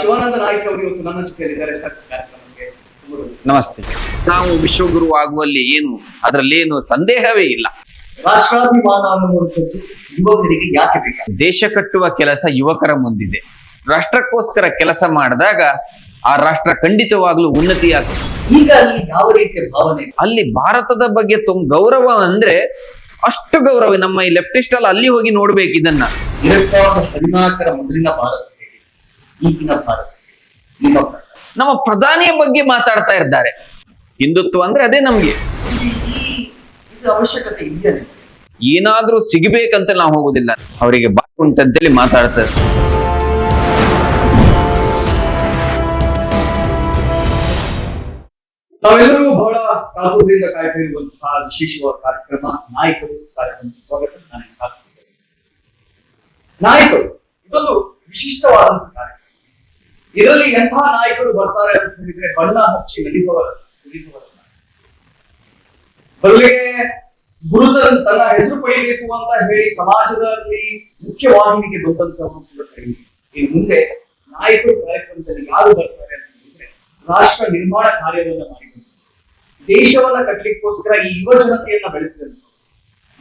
ಶಿವಾನಂದ ನಾಯ್ಕ ಅವರು ಇವತ್ತು ನನ್ನ ಜೊತೆಯಲ್ಲಿದ್ದಾರೆ ಸರ್. ಕಾರ್ಯಕ್ರಮಕ್ಕೆ ನಮಸ್ತೆ. ನಾವು ವಿಶ್ವಗುರು ಆಗುವಲ್ಲಿ ಏನು ಅದರಲ್ಲಿ ಏನು ಸಂದೇಹವೇ ಇಲ್ಲ. ರಾಷ್ಟ್ರಾಭಿಮಾನ ಅನ್ನುವಂಥದ್ದು ಯುವಕರಿಗೆ ಯಾಕೆ ಬೇಕು? ದೇಶ ಕಟ್ಟುವ ಕೆಲಸ ಯುವಕರ ಮುಂದಿದೆ. ರಾಷ್ಟ್ರಕ್ಕೋಸ್ಕರ ಕೆಲಸ ಮಾಡಿದಾಗ ಆ ರಾಷ್ಟ್ರ ಖಂಡಿತವಾಗ್ಲೂ ಉನ್ನತಿ ಆಗ್ತದೆ ಈಗ ಅಲ್ಲಿ ಯಾವ ರೀತಿಯ ಭಾವನೆ ಇದೆ? ಅಲ್ಲಿ ಭಾರತದ ಬಗ್ಗೆ ತುಂಬ ಗೌರವ ಅಂದ್ರೆ ಅಷ್ಟು ಗೌರವ. ನಮ್ಮ ಈ ಲೆಫ್ಟಿಸ್ಟ್ ಅಲ್ಲಿ ಅಲ್ಲಿ ಹೋಗಿ ನೋಡ್ಬೇಕು ಇದನ್ನ. ಎರಡ್ ಸಾವಿರದ ಹದಿನಾಲ್ಕರ ಮೊದಲಿನ ಭಾರತ? ಈಗಿನ ಭಾರತ? ನಿಮ್ಮ ನಮ್ಮ ಪ್ರಧಾನಿಯ ಬಗ್ಗೆ ಮಾತಾಡ್ತಾ ಇದ್ದಾರೆ ಹಿಂದುತ್ವ ಅಂದ್ರೆ ಅದೇ ನಮ್ಗೆ ಅವಶ್ಯಕತೆ ಇದೆಯಲ್ಲ? ಏನಾದ್ರೂ ಸಿಗಬೇಕಂತ ನಾವು ಹೋಗುದಿಲ್ಲ ಅವರಿಗೆ ಬಾಯಿ ಉಂಟಂತೇಳಿ ಮಾತಾಡ್ತಾರೆ ನಾವೆಲ್ಲರೂ ಬಹಳ ಕಾತುರದಿಂದ ಕಾಯ್ತಿರುವಂತಹ ವಿಶೇಷವಾದ ಕಾರ್ಯಕ್ರಮ ನಾಯಕರು ಕಾರ್ಯಕ್ರಮಕ್ಕೆ ಸ್ವಾಗತ ನಾನು. ನಾಯಕರು ಇದೊಂದು ವಿಶಿಷ್ಟವಾದಂತಹ ಕಾರ್ಯಕ್ರಮ ಇದರಲ್ಲಿ ಎಂತಹ ನಾಯಕರು ಬರ್ತಾರೆ ಅಂತ ಹೇಳಿದ್ರೆ ಬಣ್ಣ ಹಚ್ಚಿ ನಲಿಬವರ ಬದಲಿಗೆ ಗುರುತರ ತನ್ನ ಹೆಸರು ಪಡಿಬೇಕು ಅಂತ ಹೇಳಿ ಸಮಾಜದಲ್ಲಿ ಮುಖ್ಯವಾಹಿನಿಗೆ ಬಂದಂತಹ ಕೂಡ ಕಡಿಮೆ ಇನ್ನು ಮುಂದೆ ನಾಯಕರು ಕಾರ್ಯಕ್ರಮದಲ್ಲಿ ಯಾರು ಬರ್ತಾರೆ ಅಂತ ಹೇಳಿದ್ರೆ ರಾಷ್ಟ್ರ ನಿರ್ಮಾಣ ಕಾರ್ಯವನ್ನ ಮಾಡಿದಂತ ದೇಶವನ್ನ ಕಟ್ಟಲಿಕ್ಕೋಸ್ಕರ ಈ ಯುವ ಜನತೆಯನ್ನ ಬೆಳೆಸಿದಂತ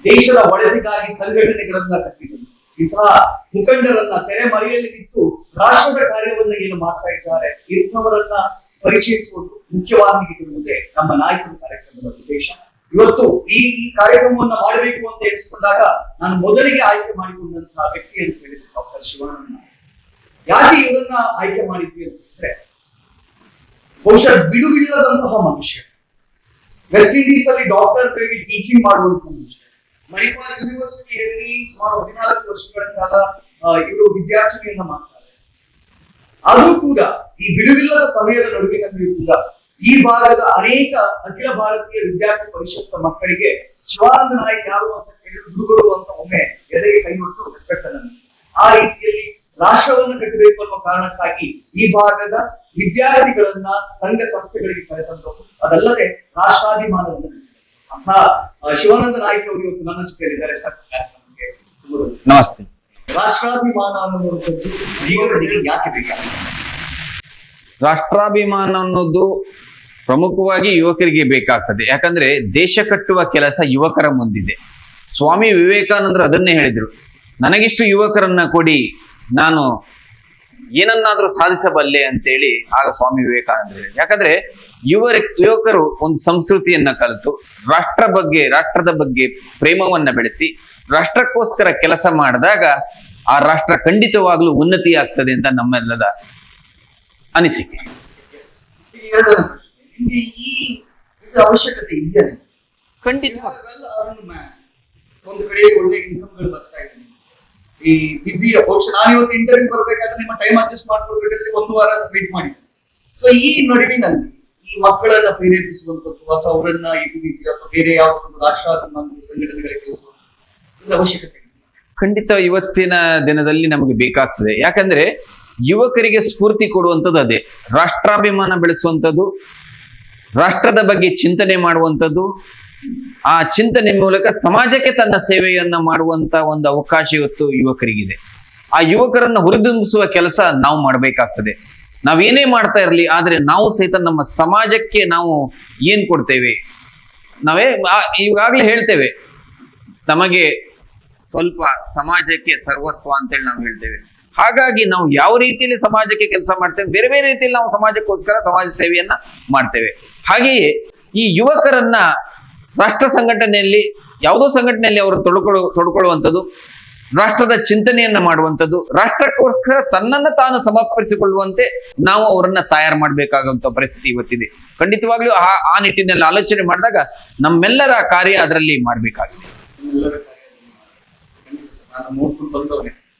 ದೇಶದ ಒಳಿತಿಗಾಗಿ ಸಂಘಟನೆಗಳನ್ನ ಕಟ್ಟಿದಂತ ಇಂತಹ ಮುಖಂಡರನ್ನ ತೆರೆಮರೆಯಲ್ಲಿ ನಿಂತು ರಾಷ್ಟ್ರದ ಕಾರ್ಯವನ್ನ ಏನು ಮಾಡ್ತಾ ಇದ್ದಾರೆ, ಇಂಥವರನ್ನ ಪರಿಚಯಿಸುವುದು ಮುಖ್ಯವಾಹಿನಿಗೆ ತರುವುದೇ ನಮ್ಮ ನಾಯಕರ ಕಾರ್ಯಕ್ರಮದ ಉದ್ದೇಶ. ಇವತ್ತು ಈ ಈ ಕಾರ್ಯಕ್ರಮವನ್ನ ಮಾಡಬೇಕು ಅಂತ ಎನಿಸಿಕೊಂಡಾಗ ನಾನು ಮೊದಲಿಗೆ ಆಯ್ಕೆ ಮಾಡಿಕೊಂಡಂತಹ ವ್ಯಕ್ತಿ ಅಂತ ಹೇಳಿದ್ರು ಡಾಕ್ಟರ್ ಶಿವಾನಂದ ಯಾಕೆ ಇವರನ್ನ ಆಯ್ಕೆ ಮಾಡಿದ್ವಿ ಅಂತಂದ್ರೆ ಬಹುಶಃ ಬಿಡುವಿಲ್ಲದಂತಹ ಮನುಷ್ಯ. ವೆಸ್ಟ್ ಇಂಡೀಸ್ ಅಲ್ಲಿ ಡಾಕ್ಟರ್ ಟೀಚಿಂಗ್ ಮಾಡುವಂತಹ ಮನುಷ್ಯ. ಮಣಿಪಾಲ್ ಯೂನಿವರ್ಸಿಟಿಯಲ್ಲಿ ಸುಮಾರು ಹದಿನಾಲ್ಕು ವರ್ಷಗಳ ಕಾಲ ಇವರು ವಿದ್ಯಾರ್ಥಿನಿಯನ್ನ ಮಾಡ್ತಾರೆ. ಆದ್ರೂ ಕೂಡ ಈ ಬಿಡುವಿಲ್ಲದ ಸಮಯದ ನಡುವೆ ಕೂಡ ಈ ಭಾಗದ ಅನೇಕ ಅಖಿಲ ಭಾರತೀಯ ವಿದ್ಯಾರ್ಥಿ ಪರಿಷತ್ ಮಕ್ಕಳಿಗೆ ಶಿವಾನಂದ ನಾಯಕ್ ಯಾರು ಅಂತ ಕೇಳಿದ್ರು ಗುರುಗಳು ಅಂತ ಒಮ್ಮೆ ಎದೆಗೆ ಕೈ ರೆಸ್ಪೆಕ್ಟ್ ಅನ್ನ ಆ ರೀತಿಯಲ್ಲಿ ರಾಷ್ಟ್ರವನ್ನು ಕಟ್ಟಬೇಕು ಅನ್ನೋ ಕಾರಣಕ್ಕಾಗಿ ಈ ಭಾಗದ ವಿದ್ಯಾರ್ಥಿಗಳನ್ನ ಸಂಘ ಸಂಸ್ಥೆಗಳಿಗೆ ಕರೆತಂದ್ರು ಅದಲ್ಲದೆ ರಾಷ್ಟ್ರಾಭಿಮಾನವನ್ನು ಆ, ಶಿವಾನಂದ ನಾಯ್ಕ ಅವರು ಇವತ್ತು ನನ್ನ ಜೊತೆಯಲ್ಲಿದ್ದಾರೆ ಸರ್ ನಮಸ್ತೆ. ರಾಷ್ಟ್ರಾಭಿಮಾನ ಅನ್ನುವಂಥದ್ದು ಯುವಕರಿಗೆ ಯಾಕೆ ಬೇಕಾಗಿದೆ? ರಾಷ್ಟ್ರಾಭಿಮಾನ ಅನ್ನೋದು ಪ್ರಮುಖವಾಗಿ ಯುವಕರಿಗೆ ಬೇಕಾಗ್ತದೆ. ಯಾಕಂದ್ರೆ ದೇಶ ಕಟ್ಟುವ ಕೆಲಸ ಯುವಕರ ಮುಂದಿದೆ. ಸ್ವಾಮಿ ವಿವೇಕಾನಂದರು ಅದನ್ನೇ ಹೇಳಿದ್ರು. ನನಗಿಷ್ಟು ಯುವಕರನ್ನ ಕೊಡಿ ನಾನು ಏನನ್ನಾದ್ರೂ ಸಾಧಿಸಬಲ್ಲೆ ಅಂತೇಳಿ ಆಗ ಸ್ವಾಮಿ ವಿವೇಕಾನಂದ ಹೇಳಿದ್ರು. ಯಾಕಂದ್ರೆ ಯುವರ ಯುವಕರು ಒಂದು ಸಂಸ್ಕೃತಿಯನ್ನ ಕಲಿತು ರಾಷ್ಟ್ರ ಬಗ್ಗೆ ರಾಷ್ಟ್ರದ ಬಗ್ಗೆ ಪ್ರೇಮವನ್ನ ಬೆಳೆಸಿ ರಾಷ್ಟ್ರಕ್ಕೋಸ್ಕರ ಕೆಲಸ ಮಾಡಿದಾಗ ಆ ರಾಷ್ಟ್ರ ಖಂಡಿತವಾಗ್ಲೂ ಉನ್ನತಿ ಆಗ್ತದೆ ಅಂತ ನಮ್ಮೆಲ್ಲದ ಅನಿಸಿಕೆ ಅವಶ್ಯಕತೆ ಇದೆಯಾ ಖಂಡಿತ. ಒಂದು ಕಡೆ ಒಳ್ಳೆ ಇನ್ಕಮ್ಗಳು ಬರ್ತಾ ಇದೆ ಈ ಬಿಸಿ ಬಹುಶಃ ನಾನು ಇವತ್ತು ಇಂಟರ್ವ್ಯೂ ಬರ್ಬೇಕಾದ್ರೆ ನಿಮ್ಮ ಟೈಮ್ ಅಡ್ಜಸ್ಟ್ ಮಾಡ್ಕೊಳ್ಬೇಕಾದ್ರೆ ಒಂದು ವಾರ ವೇಟ್ ಮಾಡಿ ಸೊ ಈ ನಡುವಿನಲ್ಲಿ ಮಕ್ಕಳನ್ನ ಪ್ರೇರೇಪಿಸುವಂಥದ್ದು ಅಥವಾ ಅವರನ್ನ ಈ ರೀತಿ ಅಥವಾ ಬೇರೆ ಯಾವುದೋ ಒಂದು ರಾಷ್ಟ್ರಾಭಿಮಾನದ ಸಂಘಟನೆಗಳಿಗೆ ಕೆಲಸ ಇದು ಅವಶ್ಯಕತೆ ಖಂಡಿತ ಇವತ್ತಿನ ದಿನದಲ್ಲಿ ನಮಗೆ ಬೇಕಾಗ್ತದೆ. ಯಾಕಂದ್ರೆ ಯುವಕರಿಗೆ ಸ್ಫೂರ್ತಿ ಕೊಡುವಂಥದ್ದು ಅದೇ. ರಾಷ್ಟ್ರಾಭಿಮಾನ ಬೆಳೆಸುವಂಥದ್ದು, ರಾಷ್ಟ್ರದ ಬಗ್ಗೆ ಚಿಂತನೆ ಮಾಡುವಂಥದ್ದು, ಆ ಚಿಂತನೆ ಮೂಲಕ ಸಮಾಜಕ್ಕೆ ತನ್ನ ಸೇವೆಯನ್ನ ಮಾಡುವಂತ ಒಂದು ಅವಕಾಶ ಇವತ್ತು ಯುವಕರಿಗಿದೆ. ಆ ಯುವಕರನ್ನ ಹುರಿದುಂಬಿಸುವ ಕೆಲಸ ನಾವು ಮಾಡಬೇಕಾಗ್ತದೆ. ನಾವೇನೇ ಮಾಡ್ತಾ ಇರಲಿ, ಆದರೆ ನಾವು ಸಹಿತ ನಮ್ಮ ಸಮಾಜಕ್ಕೆ ನಾವು ಏನ್ ಕೊಡ್ತೇವೆ? ನಾವೇ ಈಗಾಗಲೇ ಹೇಳ್ತೇವೆ. ನಮಗೆ ಸ್ವಲ್ಪ ಸಮಾಜಕ್ಕೆ ಸರ್ವಸ್ವ ಅಂತೇಳಿ ನಾವು ಹೇಳ್ತೇವೆ. ಹಾಗಾಗಿ ನಾವು ಯಾವ ರೀತಿಯಲ್ಲಿ ಸಮಾಜಕ್ಕೆ ಕೆಲಸ ಮಾಡ್ತೇವೆ, ಬೇರೆ ಬೇರೆ ರೀತಿಯಲ್ಲಿ ನಾವು ಸಮಾಜಕ್ಕೋಸ್ಕರ ಸಮಾಜ ಸೇವೆಯನ್ನ ಮಾಡ್ತೇವೆ. ಹಾಗೆಯೇ ಈ ಯುವಕರನ್ನ ರಾಷ್ಟ್ರ ಸಂಘಟನೆಯಲ್ಲಿ, ಯಾವುದೋ ಸಂಘಟನೆಯಲ್ಲಿ ಅವರು ತೊಡ್ಕೊಳ್ಳೋ ತೊಡ್ಕೊಳ್ಳುವಂಥದ್ದು ರಾಷ್ಟ್ರದ ಚಿಂತನೆಯನ್ನ ಮಾಡುವಂಥದ್ದು. ರಾಷ್ಟ್ರಕ್ಕೋಸ್ಕರ ತನ್ನನ್ನ ತಾನು ಸಮರ್ಪಿಸಿಕೊಳ್ಳುವಂತೆ ನಾವು ಅವರನ್ನ ತಯಾರು ಮಾಡಬೇಕಾಗುವಂತ ಪರಿಸ್ಥಿತಿ ಇವತ್ತಿದೆ. ಖಂಡಿತವಾಗ್ಲೂ ಆ ಆ ನಿಟ್ಟಿನಲ್ಲಿ ಆಲೋಚನೆ ಮಾಡಿದಾಗ ನಮ್ಮೆಲ್ಲರ ಕಾರ್ಯ ಅದರಲ್ಲಿ ಮಾಡಬೇಕಾಗಿದೆ.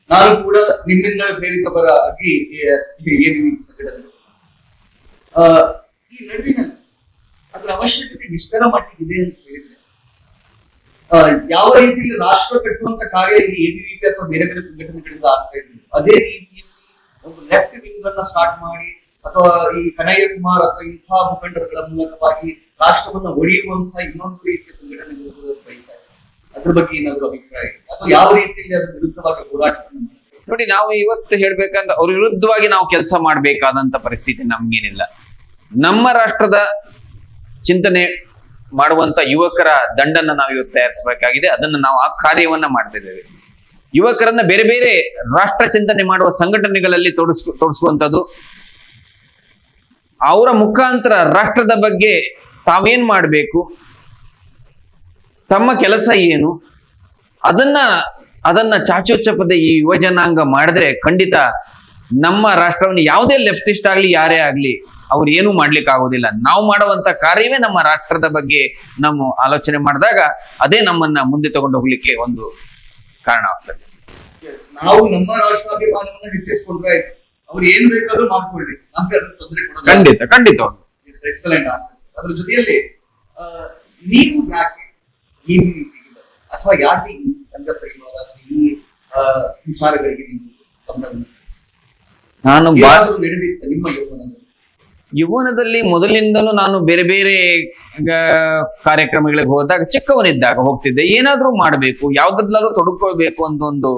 ನಾನು ಕೂಡ ನಿಮ್ಮಿಂದ ಪ್ರೇರಿತವರಾಗಿ ಈ ನಡುವಿನ ಅದರ ಅವಶ್ಯಕತೆ ಎಷ್ಟರ ಮಟ್ಟಿಗೆ ಇದೆ ಅಂತ ಯಾವ ರೀತಿಯಲ್ಲಿ ರಾಷ್ಟ್ರ ಕಟ್ಟುವಂತ ಕಾರ್ಯ ಇಲ್ಲಿ ರೀತಿ ಅಥವಾ ಬೇರೆ ಬೇರೆ ಸಂಘಟನೆಗಳಿಂದ ಆಗ್ತಾ ಇದೆ ಅದೇ ರೀತಿಯಲ್ಲಿ ಒಂದು ಲೆಫ್ಟ್ ವಿಂಗ್ ಅನ್ನ ಸ್ಟಾರ್ಟ್ ಮಾಡಿ ಅಥವಾ ಈ ಕನಯ್ಯ ಕುಮಾರ್ ಅಥವಾ ಇಂತಹ ಮುಖಂಡರುಗಳ ಮೂಲಕವಾಗಿ ರಾಷ್ಟ್ರವನ್ನ ಒಡೆಯುವಂತಹ ಇನ್ನೊಂದು ರೀತಿಯ ಸಂಘಟನೆಗಳು ಇದೆ ಅದ್ರ ಬಗ್ಗೆ ಏನಾದ್ರು ಅಭಿಪ್ರಾಯ ಅಥವಾ ಯಾವ ರೀತಿಯಲ್ಲಿ ಅದ್ರ ವಿರುದ್ಧವಾಗಿ ಹೋರಾಟವನ್ನು ನೋಡಿ, ನಾವು ಇವತ್ತು ಹೇಳ್ಬೇಕಂದ್ರೆ ಅವ್ರ ವಿರುದ್ಧವಾಗಿ ನಾವು ಕೆಲಸ ಮಾಡಬೇಕಾದಂತ ಪರಿಸ್ಥಿತಿ ನಮ್ಗೇನಿಲ್ಲ. ನಮ್ಮ ರಾಷ್ಟ್ರದ ಚಿಂತನೆ ಮಾಡುವಂತ ಯುವಕರ ದಂಡನ್ನ ನಾವು ಇವತ್ತು ತಯಾರಿಸಬೇಕಾಗಿದೆ. ಅದನ್ನ ನಾವು ಆ ಕಾರ್ಯವನ್ನ ಮಾಡ್ತಿದ್ದೇವೆ ಯುವಕರನ್ನ ಬೇರೆ ಬೇರೆ ರಾಷ್ಟ್ರ ಚಿಂತನೆ ಮಾಡುವ ಸಂಘಟನೆಗಳಲ್ಲಿ ತೊಡಸ್ ತೊಡಸುವಂಥದ್ದು ಅವರ ಮುಖಾಂತರ ರಾಷ್ಟ್ರದ ಬಗ್ಗೆ ತಾವೇನ್ ಮಾಡಬೇಕು? ತಮ್ಮ ಕೆಲಸ ಏನು? ಅದನ್ನ ಅದನ್ನ ಚಾಚೋಚಪದ ಈ ಯುವ ಜನಾಂಗ ಮಾಡಿದ್ರೆ ಖಂಡಿತ ನಮ್ಮ ರಾಷ್ಟ್ರವನ್ನು ಯಾವುದೇ ಲೆಫ್ಟಿಸ್ಟ್ ಆಗ್ಲಿ, ಯಾರೇ ಆಗ್ಲಿ ಅವ್ರು ಏನೂ ಮಾಡ್ಲಿಕ್ಕೆ ಆಗೋದಿಲ್ಲ ನಾವು ಮಾಡುವಂತ ಕಾರ್ಯವೇ ನಮ್ಮ ರಾಷ್ಟ್ರದ ಬಗ್ಗೆ ನಾವು ಆಲೋಚನೆ ಮಾಡಿದಾಗ ಅದೇ ನಮ್ಮನ್ನ ಮುಂದೆ ತಗೊಂಡು ಹೋಗ್ಲಿಕ್ಕೆ ಒಂದು ಕಾರಣ ಆಗ್ತದೆ. ನಾವು ನಮ್ಮ ರಾಷ್ಟ್ರಾಭಿಮಾನವನ್ನು ಹೆಚ್ಚಿಸ್ಕೊಂಡ್ರೆ ಅವ್ರು ಏನ್ ಬೇಕಾದ್ರೂ ಮಾಡ್ಕೊಳ್ಳಿ ನಮ್ಗೆ ಅದ್ರ ತೊಂದರೆ ಕೊಡೋದು ಖಂಡಿತ ಖಂಡಿತ. ಎಕ್ಸಲೆಂಟ್ ಆನ್ಸರ್ ಅದ್ರ ಜೊತೆಯಲ್ಲಿ ನೀವು ಯಾಕೆ ಈ? ಅಥವಾ ಯಾಕೆ ಈ ಸಂಘ ಪರಿವಾರ ಅಥವಾ ಈ ವಿಚಾರಗಳಿಗೆ ನೀವು ನಾನು ನಡೆದಿತ್ತ ನಿಮ್ಮ ಯೌವನದಲ್ಲಿ? ಯೌವನದಲ್ಲಿ ಮೊದಲಿಂದಲೂ ನಾನು ಬೇರೆ ಬೇರೆ ಕಾರ್ಯಕ್ರಮಗಳಿಗೆ ಹೋದಾಗ ಚಿಕ್ಕವನಿದ್ದಾಗ ಹೋಗ್ತಿದ್ದೆ. ಏನಾದ್ರೂ ಮಾಡಬೇಕು, ಯಾವ್ದ್ರಲ್ಲಾದ್ರೂ ತೊಡಕೊಳ್ಬೇಕು ಅಂತ ಒಂದು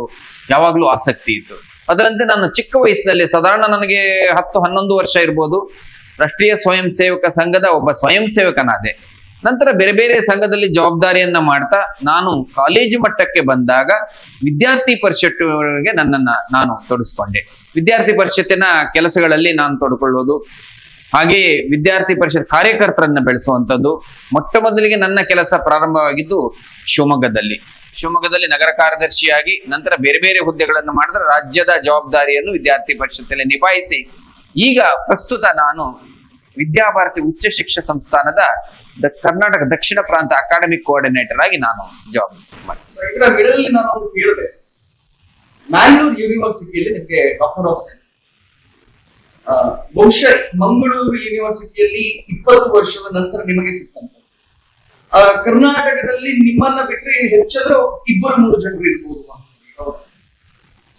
ಯಾವಾಗ್ಲೂ ಆಸಕ್ತಿ ಇತ್ತು. ಅದರಂತೆ ನಾನು ಚಿಕ್ಕ ವಯಸ್ಸಿನಲ್ಲಿ, ಸಾಧಾರಣ ನನಗೆ ಹತ್ತು, ಹನ್ನೊಂದು ವರ್ಷ ಇರ್ಬೋದು, ರಾಷ್ಟ್ರೀಯ ಸ್ವಯಂ ಸೇವಕ ಸಂಘದ ಒಬ್ಬ ಸ್ವಯಂ ಸೇವಕನಾದೆ. ನಂತರ ಬೇರೆ ಬೇರೆ ಸಂಘದಲ್ಲಿ ಜವಾಬ್ದಾರಿಯನ್ನ ಮಾಡ್ತಾ ನಾನು ಕಾಲೇಜು ಮಟ್ಟಕ್ಕೆ ಬಂದಾಗ ವಿದ್ಯಾರ್ಥಿ ಪರಿಷತ್ಗೆ ನನ್ನನ್ನ ನಾನು ತೊಡಸ್ಕೊಂಡೆ. ವಿದ್ಯಾರ್ಥಿ ಪರಿಷತ್ತಿನ ಕೆಲಸಗಳಲ್ಲಿ ನಾನು ತೊಡ್ಕೊಳ್ಳೋದು ಹಾಗೆಯೇ ವಿದ್ಯಾರ್ಥಿ ಪರಿಷತ್ ಕಾರ್ಯಕರ್ತರನ್ನ ಬೆಳೆಸುವಂಥದ್ದು ಮೊಟ್ಟ ಮೊದಲಿಗೆ ನನ್ನ ಕೆಲಸ ಪ್ರಾರಂಭವಾಗಿದ್ದು ಶಿವಮೊಗ್ಗದಲ್ಲಿ. ಶಿವಮೊಗ್ಗದಲ್ಲಿ ನಗರ ಕಾರ್ಯದರ್ಶಿಯಾಗಿ ನಂತರ ಬೇರೆ ಬೇರೆ ಹುದ್ದೆಗಳನ್ನು ಮಾಡಿದ್ರೆ ರಾಜ್ಯದ ಜವಾಬ್ದಾರಿಯನ್ನು ವಿದ್ಯಾರ್ಥಿ ಪರಿಷತ್ತಲ್ಲಿ ನಿಭಾಯಿಸಿ ಈಗ ಪ್ರಸ್ತುತ ನಾನು ವಿದ್ಯಾಭಾರತಿ ಉಚ್ಚ ಶಿಕ್ಷಣ ಸಂಸ್ಥಾನದ ಕರ್ನಾಟಕ ದಕ್ಷಿಣ ಪ್ರಾಂತ ಅಕಾಡೆಮಿಕ್ ಕೋಆರ್ಡಿನೇಟರ್ ಆಗಿ ನಾನು ಜಾಬ್ ಮಾಡ್ತೀನಿ. ಮ್ಯಾಂಗ್ಳೂರ್ ಯೂನಿವರ್ಸಿಟಿಯಲ್ಲಿ ನಿಮಗೆ ಡಾಕ್ಟರ್ ಆಫ್ ಸೈನ್ಸ್ ಬಹುಶಃ ಮಂಗಳೂರು ಯೂನಿವರ್ಸಿಟಿಯಲ್ಲಿ ಇಪ್ಪತ್ತು ವರ್ಷದ ನಂತರ ನಿಮಗೆ ಸಿಕ್ಕಂತ. ಕರ್ನಾಟಕದಲ್ಲಿ ನಿಮ್ಮನ್ನ ಬಿಟ್ಟರೆ ಹೆಚ್ಚಾದ್ರೂ ಇಬ್ಬರು ಮೂರು ಜನರು ಇರ್ಬೋದು.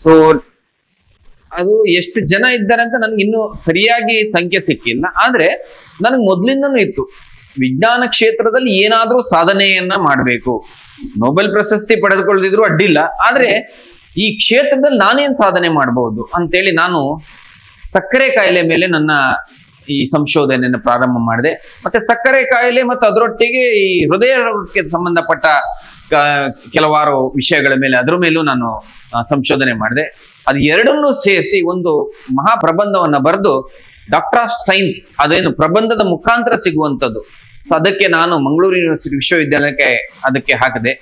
ಸೊ ಅದು ಎಷ್ಟು ಜನ ಇದ್ದಾರೆ ಅಂತ ನನ್ಗೆ ಇನ್ನು ಸರಿಯಾಗಿ ಸಂಖ್ಯೆ ಸಿಕ್ಕಿಲ್ಲ. ಆದ್ರೆ ನನಗೆ ಮೊದ್ಲಿಂದನೂ ಇತ್ತು. ವಿಜ್ಞಾನ ಕ್ಷೇತ್ರದಲ್ಲಿ ಏನಾದ್ರೂ ಸಾಧನೆಯನ್ನ ಮಾಡಬೇಕು. ನೊಬೆಲ್ ಪ್ರಶಸ್ತಿ ಪಡೆದುಕೊಳ್ಳದಿದ್ರು ಅಡ್ಡಿಲ್ಲ. ಆದ್ರೆ ಈ ಕ್ಷೇತ್ರದಲ್ಲಿ ನಾನೇನ್ ಸಾಧನೆ ಮಾಡಬಹುದು ಅಂತೇಳಿ ನಾನು ಸಕ್ಕರೆ ಕಾಯಿಲೆ ಮೇಲೆ ನನ್ನ ಈ ಸಂಶೋಧನೆಯನ್ನು ಪ್ರಾರಂಭ ಮಾಡಿದೆ. ಮತ್ತೆ ಸಕ್ಕರೆ ಕಾಯಿಲೆ ಮತ್ತು ಅದರೊಟ್ಟಿಗೆ ಈ ಹೃದಯ ರೋಗಕ್ಕೆ ಸಂಬಂಧಪಟ್ಟ ಕೆಲವಾರು ವಿಷಯಗಳ ಮೇಲೆ ಅದ್ರ ಮೇಲೂ ನಾನು ಸಂಶೋಧನೆ ಮಾಡಿದೆ. ಅದು ಎರಡನ್ನೂ ಸೇರಿಸಿ ಒಂದು ಮಹಾ ಪ್ರಬಂಧವನ್ನ ಬರೆದು ಡಾಕ್ಟರ್ ಆಫ್ ಸೈನ್ಸ್ ಅದೇನು ಪ್ರಬಂಧದ ಮುಖಾಂತರ ಸಿಗುವಂಥದ್ದು. ಸೊ ಅದಕ್ಕೆ ನಾನು ಮಂಗಳೂರು ಯೂನಿವರ್ಸಿಟಿ ವಿಶ್ವವಿದ್ಯಾಲಯಕ್ಕೆ ಅದಕ್ಕೆ ಹಾಕಿದೆ.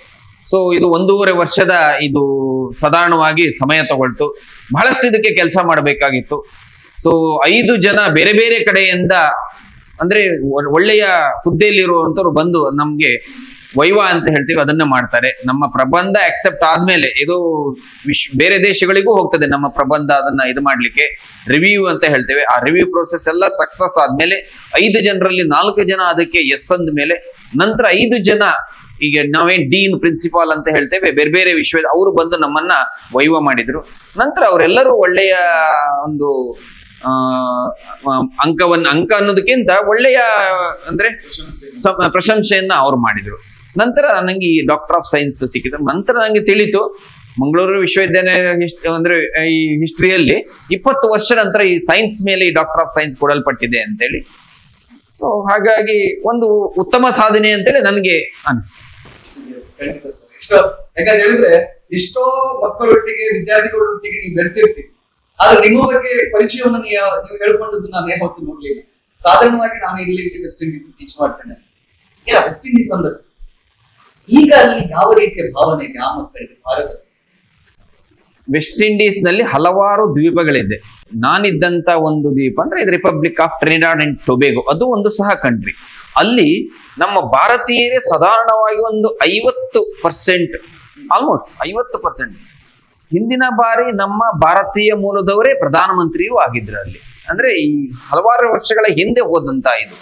ಸೊ ಇದು ಒಂದೂವರೆ ವರ್ಷದ ಇದು ಸಾಧಾರಣವಾಗಿ ಸಮಯ ತಗೊಳ್ತು. ಬಹಳಷ್ಟು ಇದಕ್ಕೆ ಕೆಲಸ ಮಾಡಬೇಕಾಗಿತ್ತು. ಸೊ ಐದು ಜನ ಬೇರೆ ಬೇರೆ ಕಡೆಯಿಂದ ಅಂದ್ರೆ ಒಳ್ಳೆಯ ಹುದ್ದೆಯಲ್ಲಿರುವಂತವ್ರು ಬಂದು ನಮ್ಗೆ ವೈವಾ ಅಂತ ಹೇಳ್ತೀವಿ, ಅದನ್ನ ಮಾಡ್ತಾರೆ. ನಮ್ಮ ಪ್ರಬಂಧ ಅಕ್ಸೆಪ್ಟ್ ಆದ್ಮೇಲೆ, ಇದು ವಿಶ್ ಬೇರೆ ದೇಶಗಳಿಗೂ ಹೋಗ್ತದೆ ನಮ್ಮ ಪ್ರಬಂಧ ಅದನ್ನ ಇದು ಮಾಡ್ಲಿಕ್ಕೆ. ರಿವ್ಯೂ ಅಂತ ಹೇಳ್ತೇವೆ. ಆ ರಿವ್ಯೂ ಪ್ರೋಸೆಸ್ ಎಲ್ಲ ಸಕ್ಸಸ್ ಆದ್ಮೇಲೆ, ಐದು ಜನರಲ್ಲಿ ನಾಲ್ಕು ಜನ ಅದಕ್ಕೆ ಎಸ್ ಅಂದ ಮೇಲೆ, ನಂತರ ಐದು ಜನ, ಈಗ ನಾವೇನ್ ಡೀನ್ ಪ್ರಿನ್ಸಿಪಾಲ್ ಅಂತ ಹೇಳ್ತೇವೆ, ಬೇರೆ ಬೇರೆ ವಿಶ್ವ ಅವರು ಬಂದು ನಮ್ಮನ್ನ ವೈವ ಮಾಡಿದ್ರು. ನಂತರ ಅವರೆಲ್ಲರೂ ಒಳ್ಳೆಯ ಒಂದು ಅಂಕವನ್ನ, ಅಂಕ ಅನ್ನೋದಕ್ಕಿಂತ ಒಳ್ಳೆಯ, ಅಂದ್ರೆ ಪ್ರಶಂಸೆಯನ್ನ ಅವ್ರು ಮಾಡಿದ್ರು. ನಂತರ ನನಗೆ ಈ ಡಾಕ್ಟರ್ ಆಫ್ ಸೈನ್ಸ್ ಸಿಕ್ಕಿದ್ರು ನಂತರ ನನಗೆ ತಿಳಿತು, ಮಂಗಳೂರು ವಿಶ್ವವಿದ್ಯಾಲಯ ಅಂದ್ರೆ ಈ ಹಿಸ್ಟ್ರಿಯಲ್ಲಿ ಇಪ್ಪತ್ತು ವರ್ಷ ನಂತರ ಈ ಸೈನ್ಸ್ ಮೇಲೆ ಈ ಡಾಕ್ಟರ್ ಆಫ್ ಸೈನ್ಸ್ ಕೊಡಲ್ಪಟ್ಟಿದೆ ಅಂತೇಳಿ. ಸೊ ಹಾಗಾಗಿ ಒಂದು ಉತ್ತಮ ಸಾಧನೆ ಅಂತೇಳಿ ನನಗೆ ಅನಿಸ್ತು. ಯಾಕಂದ್ರೆ ಹೇಳಿದ್ರೆ ಎಷ್ಟೋ ಮಕ್ಕಳೊಟ್ಟಿಗೆ, ವಿದ್ಯಾರ್ಥಿಗಳೊಟ್ಟಿಗೆ ನೀವು ಬೆರ್ತಿರ್ತೀರಿ. ಆದ್ರೆ ನಿಮ್ಮ ಬಗ್ಗೆ ಪರಿಚಯವನ್ನು ನೀವು ಹೇಳ್ಕೊಂಡದ್ದು ನಾನು ಹೊತ್ತು ನೋಡ್ಲಿಲ್ಲ. ಸಾಧಾರಣವಾಗಿ ನಾನು ಇಲ್ಲಿ ವೆಸ್ಟ್ ಇಂಡೀಸ್ ಟೀಚ್ ಮಾಡ್ತೇನೆ ಯಾ ವೆಸ್ಟ್ ಇಂಡೀಸ್ ಅಂದ್ರೆ ಈಗ ಅಲ್ಲಿ ಯಾವ ರೀತಿಯ ಭಾವನೆ ಇದೆ ಆ ಮಕ್ಕಳಿಗೆ? ಭಾರತ. ವೆಸ್ಟ್ ಇಂಡೀಸ್ನಲ್ಲಿ ಹಲವಾರು ದ್ವೀಪಗಳಿದೆ. ನಾನಿದ್ದಂತ ಒಂದು ದ್ವೀಪ ಅಂದ್ರೆ ಇದು Republic of Trinidad and Tobago ಅದು ಒಂದು ಸಹ ಕಂಟ್ರಿ ಅಲ್ಲಿ ನಮ್ಮ ಭಾರತೀಯರೇ ಸಾಧಾರಣವಾಗಿ ಒಂದು ಐವತ್ತು ಪರ್ಸೆಂಟ್ ಆಲ್ಮೋಸ್ಟ್ ಐವತ್ತು ಪರ್ಸೆಂಟ್ ಹಿಂದಿನ ಬಾರಿ ನಮ್ಮ ಭಾರತೀಯ ಮೂಲದವರೇ ಪ್ರಧಾನಮಂತ್ರಿಯೂ ಆಗಿದ್ರು ಅಲ್ಲಿ ಅಂದ್ರೆ ಈ ಹಲವಾರು ವರ್ಷಗಳ ಹಿಂದೆ ಹೋದಂತ ಇದು.